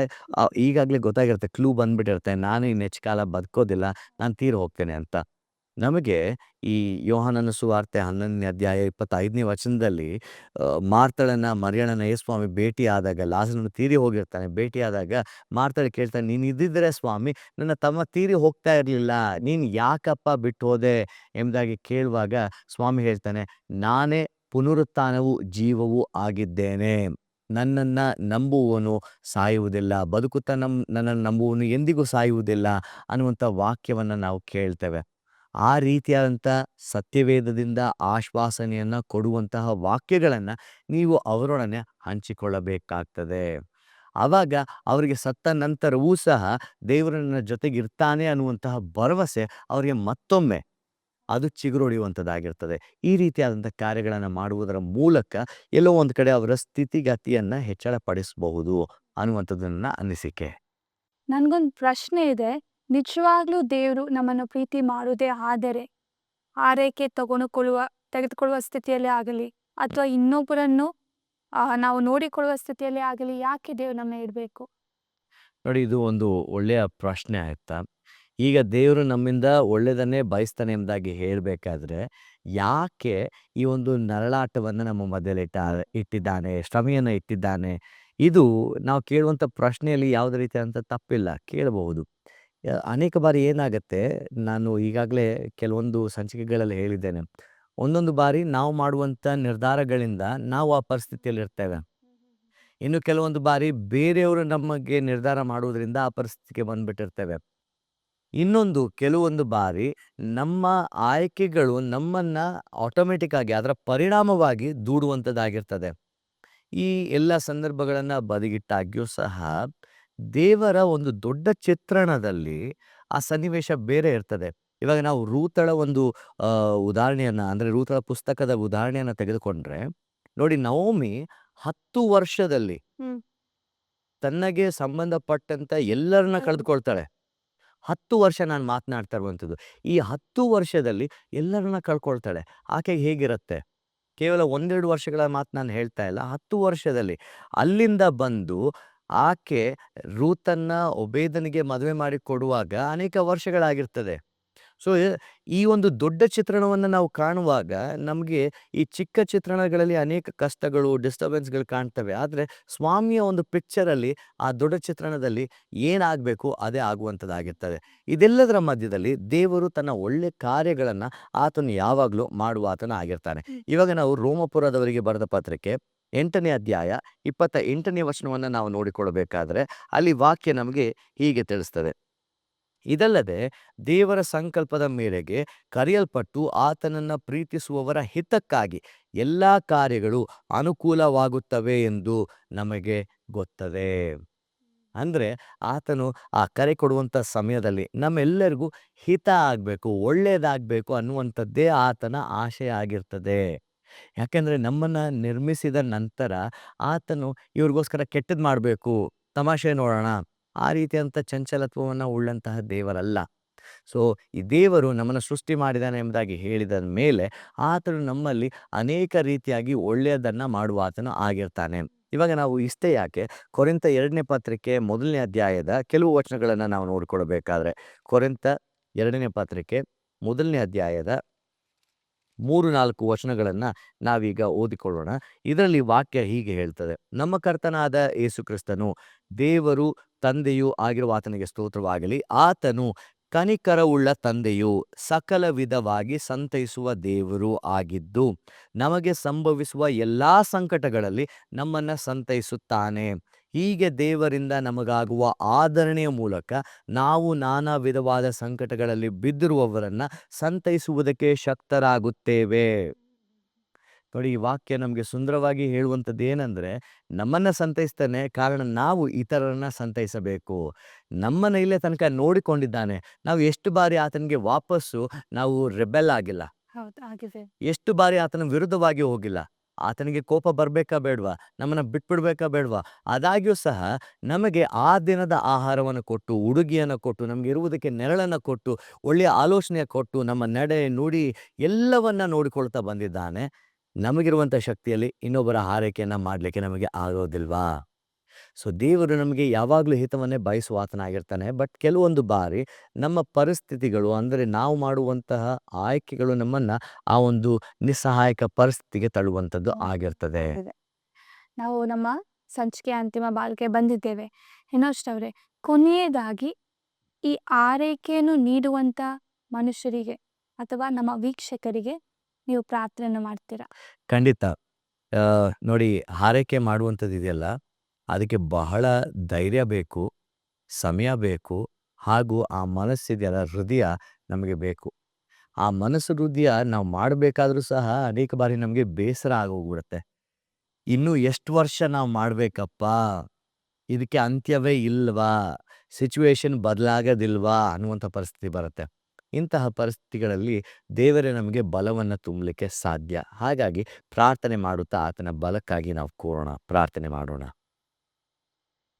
ಈಗಾಗಲೇ ಗೊತ್ತಾಗಿರುತ್ತೆ, ಕ್ಲೂ ಬಂದ್ಬಿಟ್ಟಿರುತ್ತೆ. ನಾನು ಇನ್ನು ಹೆಚ್ಚು ಕಾಲ ಬದುಕೋದಿಲ್ಲ, ನಾನು ತೀರು ಹೋಗ್ತೇನೆ ಅಂತ. ನಮಗೆ ಈ ಯೋಹಾನನ ಸುವಾರ್ತೆ ಹನ್ನೊಂದನೇ ಅಧ್ಯಾಯ ಇಪ್ಪತ್ತೈದನೇ ವಚನದಲ್ಲಿ ಮಾರ್ತಳನ ಯೇಸು ಸ್ವಾಮಿ ಭೇಟಿ ಆದಾಗ ಲಾಸರನ್ನು ತೀರಿ ಹೋಗಿರ್ತಾನೆ. ಭೇಟಿಯಾದಾಗ ಮಾರ್ತಳೆ ಕೇಳ್ತಾನೆ, ನೀನು ಇದ್ದಿದ್ರೆ ಸ್ವಾಮಿ, ನನ್ನ ತಮ್ಮ ತೀರಿ ಹೋಗ್ತಾ ಇರಲಿಲ್ಲ. ನೀನು ಯಾಕಪ್ಪ ಬಿಟ್ಟು ಹೋದೆ ಎಂಬುದಾಗಿ ಕೇಳುವಾಗ ಸ್ವಾಮಿ ಹೇಳ್ತಾನೆ, ನಾನೇ ಪುನರುತ್ಥಾನವು ಜೀವವೂ ಆಗಿದ್ದೇನೆ. ನನ್ನನ್ನು ನಂಬುವವನು ಸಾಯುವುದಿಲ್ಲ. ಬದುಕುತ್ತಾ ನಮ್ಮ ನನ್ನನ್ನು ನಂಬುವನು ಎಂದಿಗೂ ಸಾಯುವುದಿಲ್ಲ ಅನ್ನುವಂಥ ವಾಕ್ಯವನ್ನು ನಾವು ಕೇಳ್ತೇವೆ. ಆ ರೀತಿಯಾದಂಥ ಸತ್ಯವೇದದಿಂದ ಆಶ್ವಾಸನೆಯನ್ನು ಕೊಡುವಂತಹ ವಾಕ್ಯಗಳನ್ನು ನೀವು ಅವರೊಡನೆ ಹಂಚಿಕೊಳ್ಳಬೇಕಾಗ್ತದೆ. ಆವಾಗ ಅವರಿಗೆ ಸತ್ತ ನಂತರವೂ ಸಹ ದೇವರನ್ನ ಜೊತೆಗಿರ್ತಾನೆ ಅನ್ನುವಂತಹ ಭರವಸೆ ಅವರಿಗೆ ಮತ್ತೊಮ್ಮೆ ಅದು ಚಿಗುರೊಡೆಯುವಂಥದ್ದಾಗಿರ್ತದೆ. ಈ ರೀತಿಯಾದಂಥ ಕಾರ್ಯಗಳನ್ನು ಮಾಡುವುದರ ಮೂಲಕ ಎಲ್ಲೋ ಒಂದು ಕಡೆ ಅವರ ಸ್ಥಿತಿಗತಿಯನ್ನು ಹೆಚ್ಚಳಪಡಿಸಬಹುದು ಅನ್ನುವಂಥದ್ದು ನನ್ನ ಅನಿಸಿಕೆ ನನಗೊಂದು ಪ್ರಶ್ನೆ ಇದೆ. ನಿಜವಾಗ್ಲೂ ದೇವರು ನಮ್ಮನ್ನು ಪ್ರೀತಿ ಮಾಡುವುದೇ ಆದರೆ, ಆರೈಕೆ ತಗೊಂಡುಕೊಳ್ಳುವ, ತೆಗೆದುಕೊಳ್ಳುವ ಸ್ಥಿತಿಯಲ್ಲೇ ಆಗಲಿ ಅಥವಾ ಇನ್ನೊಬ್ಬರನ್ನು ನಾವು ನೋಡಿಕೊಳ್ಳುವ ಸ್ಥಿತಿಯಲ್ಲೇ ಆಗಲಿ ಯಾಕೆ ದೇವರು ನಮ್ಮ ಇಡಬೇಕು? ನೋಡಿ, ಇದು ಒಂದು ಒಳ್ಳೆಯ ಪ್ರಶ್ನೆ ಆಯ್ತಾ? ಈಗ ದೇವರು ನಮ್ಮಿಂದ ಒಳ್ಳೆಯದನ್ನೇ ಬಯಸ್ತಾನೆ ಎಂಬುದಾಗಿ ಹೇಳಬೇಕಾದ್ರೆ, ಯಾಕೆ ಈ ಒಂದು ನರಳಾಟವನ್ನು ನಮ್ಮ ಮಧ್ಯದಲ್ಲಿ ಇಟ್ಟ ಇಟ್ಟಿದ್ದಾನೆ, ಶ್ರಮೆಯನ್ನು ಇಟ್ಟಿದ್ದಾನೆ? ಇದು ನಾವು ಕೇಳುವಂಥ ಪ್ರಶ್ನೆಯಲ್ಲಿ ಯಾವುದೇ ರೀತಿಯಾದಂಥ ತಪ್ಪಿಲ್ಲ, ಕೇಳಬಹುದು. ಅನೇಕ ಬಾರಿ ಏನಾಗುತ್ತೆ, ನಾನು ಈಗಾಗಲೇ ಕೆಲವೊಂದು ಸಂಚಿಕೆಗಳಲ್ಲಿ ಹೇಳಿದ್ದೇನೆ. ಒಂದೊಂದು ಬಾರಿ ನಾವು ಮಾಡುವಂಥ ನಿರ್ಧಾರಗಳಿಂದ ನಾವು ಆ ಪರಿಸ್ಥಿತಿಯಲ್ಲಿ ಇರ್ತೇವೆ. ಇನ್ನು ಕೆಲವೊಂದು ಬಾರಿ ಬೇರೆಯವರು ನಮಗೆ ನಿರ್ಧಾರ ಮಾಡುವುದರಿಂದ ಆ ಪರಿಸ್ಥಿತಿಗೆ ಬಂದ್ಬಿಟ್ಟಿರ್ತೇವೆ. ಇನ್ನೊಂದು ಕೆಲವೊಂದು ಬಾರಿ ನಮ್ಮ ಆಯ್ಕೆಗಳು ನಮ್ಮನ್ನು ಆಟೋಮೆಟಿಕ್ ಆಗಿ ಅದರ ಪರಿಣಾಮವಾಗಿ ದೂಡುವಂಥದ್ದಾಗಿರ್ತದೆ ಈ ಎಲ್ಲ ಸಂದರ್ಭಗಳನ್ನು ಬದಿಗಿಟ್ಟಾಗ್ಯೂ ಸಹ ದೇವರ ಒಂದು ದೊಡ್ಡ ಚಿತ್ರಣದಲ್ಲಿ ಆ ಸನ್ನಿವೇಶ ಬೇರೆ ಇರ್ತದೆ. ಇವಾಗ ನಾವು ರೂತಳ ಒಂದು ಉದಾಹರಣೆಯನ್ನ ಅಂದ್ರೆ ರೂತಳ ಪುಸ್ತಕದ ಉದಾಹರಣೆಯನ್ನ ತೆಗೆದುಕೊಂಡ್ರೆ ನೋಡಿ ನವಮಿ ಹತ್ತು ವರ್ಷದಲ್ಲಿ. ತನ್ನಗೆ ಸಂಬಂಧಪಟ್ಟಂತ ಎಲ್ಲರನ್ನ. ಕಳೆದುಕೊಳ್ತಾಳೆ. ಹತ್ತು ವರ್ಷ ನಾನು ಮಾತನಾಡ್ತಾ ಇರುವಂಥದ್ದು ಈ ಹತ್ತು ವರ್ಷದಲ್ಲಿ ಎಲ್ಲರನ್ನ ಕಳ್ಕೊಳ್ತಾಳೆ. ಆಕೆಗೆ ಹೇಗಿರುತ್ತೆ? ಕೇವಲ ಒಂದೆರಡು ವರ್ಷಗಳ ಮಾತು ನಾನು ಹೇಳ್ತಾ ಇಲ್ಲ. ಹತ್ತು ವರ್ಷದಲ್ಲಿ ಅಲ್ಲಿಂದ ಬಂದು ಆಕೆ ರೂತನ್ನ ಒಬೇದನಿಗೆ ಮದುವೆ ಮಾಡಿ ಕೊಡುವಾಗ ಅನೇಕ ವರ್ಷಗಳಾಗಿರ್ತದೆ. ಸೊ ಈ ಒಂದು ದೊಡ್ಡ ಚಿತ್ರಣವನ್ನು ನಾವು ಕಾಣುವಾಗ ನಮಗೆ ಈ ಚಿಕ್ಕ ಚಿತ್ರಣಗಳಲ್ಲಿ ಅನೇಕ ಕಷ್ಟಗಳು ಡಿಸ್ಟರ್ಬೆನ್ಸ್ಗಳು ಕಾಣ್ತವೆ. ಆದರೆ ಸ್ವಾಮಿಯ ಒಂದು ಪಿಕ್ಚರಲ್ಲಿ ಆ ದೊಡ್ಡ ಚಿತ್ರಣದಲ್ಲಿ ಏನಾಗಬೇಕು ಅದೇ ಆಗುವಂಥದ್ದಾಗಿರ್ತದೆ. ಇದೆಲ್ಲದರ ಮಧ್ಯದಲ್ಲಿ ದೇವರು ತನ್ನ ಒಳ್ಳೆ ಕಾರ್ಯಗಳನ್ನು ಆತನು ಯಾವಾಗಲೂ ಮಾಡುವ ಆತನ ಆಗಿರ್ತಾನೆ. ಇವಾಗ ನಾವು ರೋಮಪುರದವರಿಗೆ ಬರೆದ ಪತ್ರಿಕೆ ಎಂಟನೇ ಅಧ್ಯಾಯ ಇಪ್ಪತ್ತ ಎಂಟನೇ ವಚನವನ್ನು ನಾವು ನೋಡಿಕೊಳ್ಳಬೇಕಾದರೆ ಅಲ್ಲಿ ವಾಕ್ಯ ನಮಗೆ ಹೀಗೆ ತಿಳಿಸ್ತದೆ. ಇದಲ್ಲದೆ ದೇವರ ಸಂಕಲ್ಪದ ಮೇರೆಗೆ ಕರೆಯಲ್ಪಟ್ಟು ಆತನನ್ನು ಪ್ರೀತಿಸುವವರ ಹಿತಕ್ಕಾಗಿ ಎಲ್ಲ ಕಾರ್ಯಗಳು ಅನುಕೂಲವಾಗುತ್ತವೆ ಎಂದು ನಮಗೆ ಗೊತ್ತದೆ. ಅಂದರೆ ಆತನು ಆ ಕರೆ ಕೊಡುವಂಥ ಸಮಯದಲ್ಲಿ ನಮ್ಮೆಲ್ಲರಿಗೂ ಹಿತ ಆಗಬೇಕು ಒಳ್ಳೆಯದಾಗಬೇಕು ಅನ್ನುವಂಥದ್ದೇ ಆತನ ಆಶೆ ಆಗಿರ್ತದೆ ಯಾಕೆಂದರೆ ನಮ್ಮನ್ನು ನಿರ್ಮಿಸಿದ ನಂತರ ಆತನು ಇವ್ರಿಗೋಸ್ಕರ ಕೆಟ್ಟದ್ದು ಮಾಡಬೇಕು, ತಮಾಷೆ ನೋಡೋಣ, ಆ ರೀತಿಯಂಥ ಚಂಚಲತ್ವವನ್ನು ಉಳ್ಳಂತಹ ದೇವರಲ್ಲ. ಸೊ, ಈ ದೇವರು ನಮ್ಮನ್ನು ಸೃಷ್ಟಿ ಮಾಡಿದಾನೆ ಎಂಬುದಾಗಿ ಹೇಳಿದ ಮೇಲೆ ಆತನು ನಮ್ಮಲ್ಲಿ ಅನೇಕ ರೀತಿಯಾಗಿ ಒಳ್ಳೆಯದನ್ನು ಮಾಡುವ ಆತನು ಆಗಿರ್ತಾನೆ. ಇವಾಗ ನಾವು ಇಷ್ಟೇ ಯಾಕೆ ಕೊರೆಂತ ಎರಡನೇ ಪತ್ರಿಕೆ ಮೊದಲನೇ ಅಧ್ಯಾಯದ ಕೆಲವು ವಚನಗಳನ್ನು ನಾವು ನೋಡಿಕೊಳ್ಬೇಕಾದ್ರೆ ಕೊರೆಂತ ಎರಡನೇ ಪತ್ರಿಕೆ ಮೊದಲನೇ ಅಧ್ಯಾಯದ ಮೂರು ನಾಲ್ಕು ವಚನಗಳನ್ನು ನಾವೀಗ ಓದಿಕೊಳ್ಳೋಣ. ಇದರಲ್ಲಿ ವಾಕ್ಯ ಹೀಗೆ ಹೇಳ್ತದೆ. ನಮ್ಮ ಕರ್ತನಾದ ಯೇಸುಕ್ರಿಸ್ತನು ದೇವರು ತಂದೆಯೂ ಆಗಿರುವ ಆತನಿಗೆ ಸ್ತೋತ್ರವಾಗಲಿ, ಆತನು ಕನಿಕರವುಳ್ಳ ತಂದೆಯು ಸಕಲ ವಿಧವಾಗಿ ಸಂತೈಸುವ ದೇವರು ಆಗಿದ್ದು, ನಮಗೆ ಸಂಭವಿಸುವ ಎಲ್ಲ ಸಂಕಟಗಳಲ್ಲಿ ನಮ್ಮನ್ನು ಸಂತೈಸುತ್ತಾನೆ. ಹೀಗೆ ದೇವರಿಂದ ನಮಗಾಗುವ ಆದರಣೆಯ ಮೂಲಕ ನಾವು ನಾನಾ ವಿಧವಾದ ಸಂಕಟಗಳಲ್ಲಿ ಬಿದ್ದಿರುವವರನ್ನ ಸಂತೈಸುವುದಕ್ಕೆ ಶಕ್ತರಾಗುತ್ತೇವೆ. ನೋಡಿ ಈ ವಾಕ್ಯ ನಮಗೆ ಸುಂದರವಾಗಿ ಹೇಳುವಂಥದ್ದು ಏನಂದ್ರೆ ನಮ್ಮನ್ನ ಸಂತೈಸ್ತಾನೆ ಕಾರಣ ನಾವು ಇತರರನ್ನ ಸಂತೈಸಬೇಕು. ನಮ್ಮನ್ನು ಇಲ್ಲೇ ತನಕ ನೋಡಿಕೊಂಡಿದ್ದಾನೆ ನಾವು ಎಷ್ಟು ಬಾರಿ ಆತನಿಗೆ ವಾಪಸ್ಸು ನಾವು ರೆಬೆಲ್ ಆಗಿಲ್ಲ. ಎಷ್ಟು ಬಾರಿ ಆತನ ವಿರುದ್ಧವಾಗಿ ಹೋಗಿಲ್ಲ. ಆತನಿಗೆ ಕೋಪ ಬರಬೇಕಾ ಬೇಡ್ವಾ? ನಮ್ಮನ್ನ ಬಿಟ್ಬಿಡ್ಬೇಕಾ ಬೇಡ್ವಾ? ಆದಾಗ್ಯೂ ಸಹ ನಮಗೆ ಆ ದಿನದ ಆಹಾರವನ್ನು ಕೊಟ್ಟು, ಉಡುಗಿಯನ್ನು ಕೊಟ್ಟು, ನಮಗೆ ಇರುವುದಕ್ಕೆ ನೆರಳನ್ನು ಕೊಟ್ಟು, ಒಳ್ಳೆಯ ಆಲೋಚನೆ ಕೊಟ್ಟು, ನಮ್ಮ ನಡೆ ನುಡಿ ಎಲ್ಲವನ್ನ ನೋಡಿಕೊಳ್ತಾ ಬಂದಿದ್ದಾನೆ. ನಮಗಿರುವಂಥ ಶಕ್ತಿಯಲ್ಲಿ ಇನ್ನೊಬ್ಬರ ಹಾರೈಕೆಯನ್ನು ಮಾಡಲಿಕ್ಕೆ ನಮಗೆ ಆಗೋದಿಲ್ವಾ? ಸೊ ದೇವರು ನಮಗೆ ಯಾವಾಗಲೂ ಹಿತವನ್ನೇ ಬಯಸುವ ಆತನಾಗಿರ್ತಾನೆ. ಬಟ್ ಕೆಲವೊಂದು ಬಾರಿ ನಮ್ಮ ಪರಿಸ್ಥಿತಿಗಳು ಅಂದರೆ ನಾವು ಮಾಡುವಂತಹ ಆಯ್ಕೆಗಳು ನಮ್ಮನ್ನು ಆ ಒಂದು ನಿಸ್ಸಹಾಯಕ ಪರಿಸ್ಥಿತಿಗೆ ತಳ್ಳುವಂಥದ್ದು ಆಗಿರ್ತದೆ. ನಾವು ನಮ್ಮ ಸಂಚಿಕೆ ಅಂತಿಮ ಬಾಳಿಕೆ ಬಂದಿದ್ದೇವೆ. ಹಿನೋಸ್ಟ್ ಅಷ್ಟವ್ರೆ ಕೊನೆಯದಾಗಿ ಈ ಆರೈಕೆಯನ್ನು ನೀಡುವಂಥ ಮನುಷ್ಯರಿಗೆ ಅಥವಾ ನಮ್ಮ ವೀಕ್ಷಕರಿಗೆ ನೀವು ಪ್ರಾರ್ಥನೆ ಮಾಡ್ತೀರಾ? ಖಂಡಿತ. ನೋಡಿ ಹಾರೈಕೆ ಮಾಡುವಂಥದ್ದು ಇದೆಯಲ್ಲ ಅದಕ್ಕೆ ಬಹಳ ಧೈರ್ಯ ಬೇಕು, ಸಮಯ ಬೇಕು ಹಾಗೂ ಆ ಮನಸ್ಸಿದೆಯಲ್ಲ ಹೃದಯ ನಮಗೆ ಬೇಕು. ಆ ಮನಸ್ಸು ಹೃದಯ ನಾವು ಮಾಡಬೇಕಾದ್ರೂ ಸಹ ಅನೇಕ ಬಾರಿ ನಮಗೆ ಬೇಸರ ಆಗೋಗ್ಬಿಡುತ್ತೆ. ಇನ್ನೂ ಎಷ್ಟು ವರ್ಷ ನಾವು ಮಾಡಬೇಕಪ್ಪ? ಇದಕ್ಕೆ ಅಂತ್ಯವೇ ಇಲ್ವಾ? ಸಿಚುವೇಶನ್ ಬದಲಾಗೋದಿಲ್ವಾ? ಅನ್ನುವಂಥ ಪರಿಸ್ಥಿತಿ ಬರುತ್ತೆ. ಇಂತಹ ಪರಿಸ್ಥಿತಿಗಳಲ್ಲಿ ದೇವರೇ ನಮಗೆ ಬಲವನ್ನು ತುಂಬಲಿಕ್ಕೆ ಸಾಧ್ಯ. ಹಾಗಾಗಿ ಪ್ರಾರ್ಥನೆ ಮಾಡುತ್ತಾ ಆತನ ಬಲಕ್ಕಾಗಿ ನಾವು ಕೋರೋಣ. ಪ್ರಾರ್ಥನೆ ಮಾಡೋಣ.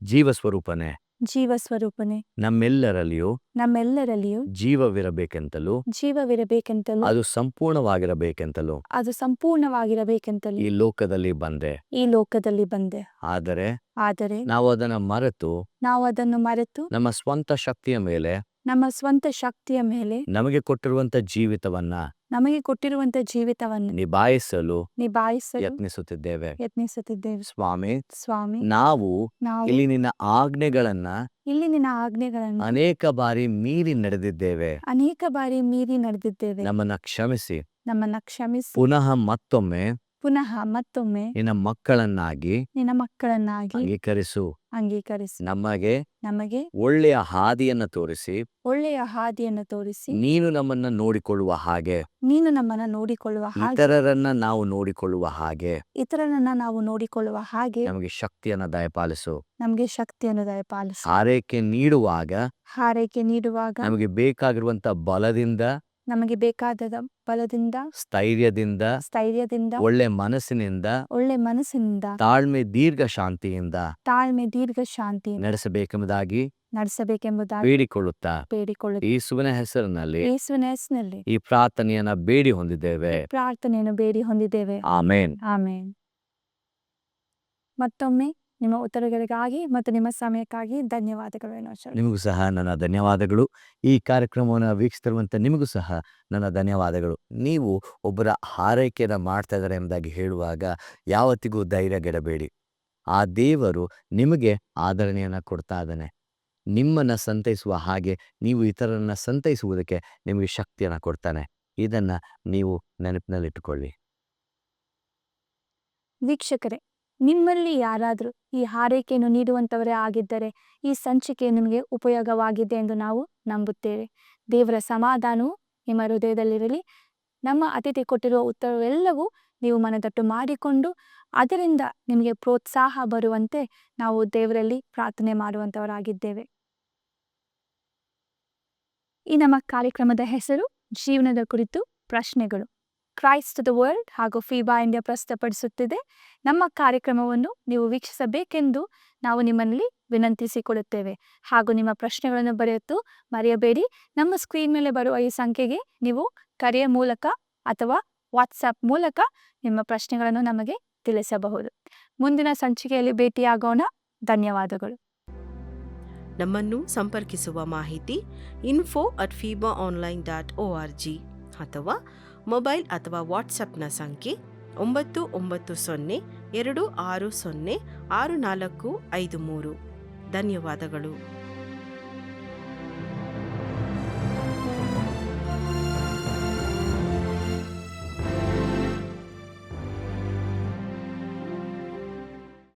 ಜೀವ ಸ್ವರೂಪನೇ ಜೀವ ಸ್ವರೂಪನೇ ನಮ್ಮೆಲ್ಲರಲ್ಲಿಯೂ ನಮ್ಮೆಲ್ಲರಲ್ಲಿಯೂ ಜೀವವಿರಬೇಕೆಂತಲೂ ಜೀವವಿರಬೇಕೆಂತಲೂ ಅದು ಸಂಪೂರ್ಣವಾಗಿರಬೇಕೆಂತಲೂ ಅದು ಸಂಪೂರ್ಣವಾಗಿರಬೇಕೆಂತಲೂ ಈ ಲೋಕದಲ್ಲಿ ಬಂದೆ. ಈ ಲೋಕದಲ್ಲಿ ಬಂದೆ. ಆದರೆ ಆದರೆ ನಾವು ಅದನ್ನು ಮರೆತು ನಾವು ಅದನ್ನು ಮರೆತು ನಮ್ಮ ಸ್ವಂತ ಶಕ್ತಿಯ ಮೇಲೆ ನಮ್ಮ ಸ್ವಂತ ಶಕ್ತಿಯ ಮೇಲೆ ನಮಗೆ ಕೊಟ್ಟಿರುವಂತ ಜೀವಿತವನ್ನ ನಮಗೆ ಕೊಟ್ಟಿರುವಂತ ಜೀವಿತವನ್ನು ನಿಭಾಯಿಸಲು ನಿಭಾಯಿಸಲು ಯತ್ನಿಸುತ್ತಿದ್ದೇವೆ. ಯತ್ನಿಸುತ್ತಿದ್ದೇವೆ. ಸ್ವಾಮಿ ಸ್ವಾಮಿ ನಾವು ನಾವು ಇಲ್ಲಿ ನಿನ್ನ ಆಜ್ಞೆಗಳನ್ನ ಇಲ್ಲಿ ನಿನ್ನ ಆಜ್ಞೆಗಳನ್ನು ಅನೇಕ ಬಾರಿ ಮೀರಿ ನಡೆದಿದ್ದೇವೆ. ಅನೇಕ ಬಾರಿ ಮೀರಿ ನಡೆದಿದ್ದೇವೆ. ನಮ್ಮನ್ನ ಕ್ಷಮಿಸಿ. ನಮ್ಮನ್ನ ಕ್ಷಮಿಸಿ. ಪುನಃ ಮತ್ತೊಮ್ಮೆ ಪುನಃ ಮತ್ತೊಮ್ಮೆ ನಿನ್ನ ಮಕ್ಕಳನ್ನಾಗಿ ನಿನ್ನ ಮಕ್ಕಳನ್ನಾಗಿ ಅಂಗೀಕರಿಸು. ಅಂಗೀಕರಿಸಿ. ನಮಗೆ ನಮಗೆ ಒಳ್ಳೆಯ ಹಾದಿಯನ್ನ ತೋರಿಸಿ. ಒಳ್ಳೆಯ ಹಾದಿಯನ್ನು ತೋರಿಸಿ. ನೀನು ನಮ್ಮನ್ನ ನೋಡಿಕೊಳ್ಳುವ ಹಾಗೆ. ನೀನು ನಮ್ಮನ್ನ ನೋಡಿಕೊಳ್ಳುವ ಹಾಗೆ. ಇತರರನ್ನ ನಾವು ನೋಡಿಕೊಳ್ಳುವ ಹಾಗೆ. ಇತರರನ್ನ ನಾವು ನೋಡಿಕೊಳ್ಳುವ ಹಾಗೆ. ನಮಗೆ ಶಕ್ತಿಯನ್ನ ದಯಪಾಲಿಸು. ನಮಗೆ ಶಕ್ತಿಯನ್ನು ದಯಪಾಲಿಸು. ಹಾರೈಕೆ ನೀಡುವಾಗ ಹಾರೈಕೆ ನೀಡುವಾಗ ನಮಗೆ ಬೇಕಾಗಿರುವಂತ ಬಲದಿಂದ ನಮಗೆ ಬೇಕಾದ ಬಲದಿಂದ ಸ್ಥೈರ್ಯದಿಂದ ಸ್ಥೈರ್ಯದಿಂದ ಒಳ್ಳೆ ಮನಸ್ಸಿನಿಂದ ಒಳ್ಳೆ ಮನಸ್ಸಿನಿಂದ ತಾಳ್ಮೆ ದೀರ್ಘ ಶಾಂತಿಯಿಂದ ತಾಳ್ಮೆ ದೀರ್ಘ ಶಾಂತಿ ನಡೆಸಬೇಕೆಂಬುದಾಗಿ ನಡೆಸಬೇಕೆಂಬುದಾಗಿ ಬೇಡಿಕೊಳ್ಳುತ್ತಾ ಬೇಡಿಕೊಳ್ಳುತ್ತೆ ಯೇಸುವಿನ ಹೆಸರಿನಲ್ಲಿ ಯೇಸುವಿನ ಹೆಸರಿನಲ್ಲಿ ಈ ಪ್ರಾರ್ಥನೆಯನ್ನ ಬೇಡಿ ಹೊಂದಿದ್ದೇವೆ. ಪ್ರಾರ್ಥನೆಯನ್ನು ಬೇಡಿ ಹೊಂದಿದ್ದೇವೆ. ಆಮೇನ್. ಆಮೇನ್. ಮತ್ತೊಮ್ಮೆ ನಿಮ್ಮ ಉತ್ತರಗಳಿಗಾಗಿ ಮತ್ತು ನಿಮ್ಮ ಸಮಯಕ್ಕಾಗಿ ಧನ್ಯವಾದಗಳು ನಿಮಗೂ ಸಹ ನನ್ನ ಧನ್ಯವಾದಗಳು. ಈ ಕಾರ್ಯಕ್ರಮವನ್ನು ವೀಕ್ಷಿಸಿರುವಂಥ ನಿಮಗೂ ಸಹ ನನ್ನ ಧನ್ಯವಾದಗಳು. ನೀವು ಒಬ್ಬರ ಹಾರೈಕೆಯನ್ನು ಮಾಡ್ತಾ ಇದ್ದಾರೆ ಎಂಬುದಾಗಿ ಹೇಳುವಾಗ ಯಾವತ್ತಿಗೂ ಧೈರ್ಯಗೆಡಬೇಡಿ. ಆ ದೇವರು ನಿಮಗೆ ಆದರಣೆಯನ್ನು ಕೊಡ್ತಾ ಇದ್ದಾನೆ. ನಿಮ್ಮನ್ನು ಸಂತೈಸುವ ಹಾಗೆ ನೀವು ಇತರರನ್ನ ಸಂತೈಸುವುದಕ್ಕೆ ನಿಮಗೆ ಶಕ್ತಿಯನ್ನು ಕೊಡ್ತಾನೆ. ಇದನ್ನು ನೀವು ನೆನಪಿನಲ್ಲಿಟ್ಟುಕೊಳ್ಳಿ. ವೀಕ್ಷಕರೇ ನಿಮ್ಮಲ್ಲಿ ಯಾರಾದರೂ ಈ ಹಾರೈಕೆಯನ್ನು ನೀಡುವಂಥವರೇ ಆಗಿದ್ದರೆ ಈ ಸಂಚಿಕೆ ನಿಮಗೆ ಉಪಯೋಗವಾಗಿದೆ ಎಂದು ನಾವು ನಂಬುತ್ತೇವೆ. ದೇವರ ಸಮಾಧಾನವು ನಿಮ್ಮ ಹೃದಯದಲ್ಲಿರಲಿ. ನಮ್ಮ ಅತಿಥಿ ಕೊಟ್ಟಿರುವ ಉತ್ತರವೆಲ್ಲವೂ ನೀವು ಮನದಟ್ಟು ಮಾಡಿಕೊಂಡು ಅದರಿಂದ ನಿಮಗೆ ಪ್ರೋತ್ಸಾಹ ಬರುವಂತೆ ನಾವು ದೇವರಲ್ಲಿ ಪ್ರಾರ್ಥನೆ ಮಾಡುವಂಥವರಾಗಿದ್ದೇವೆ ಈ ನಮ್ಮ ಕಾರ್ಯಕ್ರಮದ ಹೆಸರು, ಜೀವನದ ಕುರಿತು ಪ್ರಶ್ನೆಗಳು. ಕ್ರೈಸ್ಟ್ ದ ವರ್ಲ್ಡ್ ಹಾಗೂ ಫೀಬಾ ಇಂಡಿಯಾ ಪ್ರಸ್ತುತಪಡಿಸುತ್ತಿದೆ. ನಮ್ಮ ಕಾರ್ಯಕ್ರಮವನ್ನು ನೀವು ವೀಕ್ಷಿಸಬೇಕೆಂದು ನಾವು ನಿಮ್ಮಲ್ಲಿ ವಿನಂತಿಸಿಕೊಳ್ಳುತ್ತೇವೆ. ಹಾಗೂ ನಿಮ್ಮ ಪ್ರಶ್ನೆಗಳನ್ನು ಬರೆಯುತ್ತು ಮರೆಯಬೇಡಿ. ನಮ್ಮ ಸ್ಕ್ರೀನ್ ಮೇಲೆ ಬರುವ ಈ ಸಂಖ್ಯೆಗೆ ನೀವು ಕರೆಯ ಮೂಲಕ ಅಥವಾ ವಾಟ್ಸಪ್ ಮೂಲಕ ನಿಮ್ಮ ಪ್ರಶ್ನೆಗಳನ್ನು ನಮಗೆ ತಿಳಿಸಬಹುದು. ಮುಂದಿನ ಸಂಚಿಕೆಯಲ್ಲಿ ಭೇಟಿಯಾಗೋಣ. ಧನ್ಯವಾದಗಳು. ನಮ್ಮನ್ನು ಸಂಪರ್ಕಿಸುವ ಮಾಹಿತಿ info at Feeba online dot O R G ಅಥವಾ ಮೊಬೈಲ್ ಅಥವಾ ವಾಟ್ಸಪ್ನ ಸಂಖ್ಯೆ ಒಂಬತ್ತು ಒಂಬತ್ತು ಸೊನ್ನೆ ಎರಡು ಆರು ಸೊನ್ನೆ ಆರು ನಾಲ್ಕು ಐದು ಮೂರು. ಧನ್ಯವಾದಗಳು.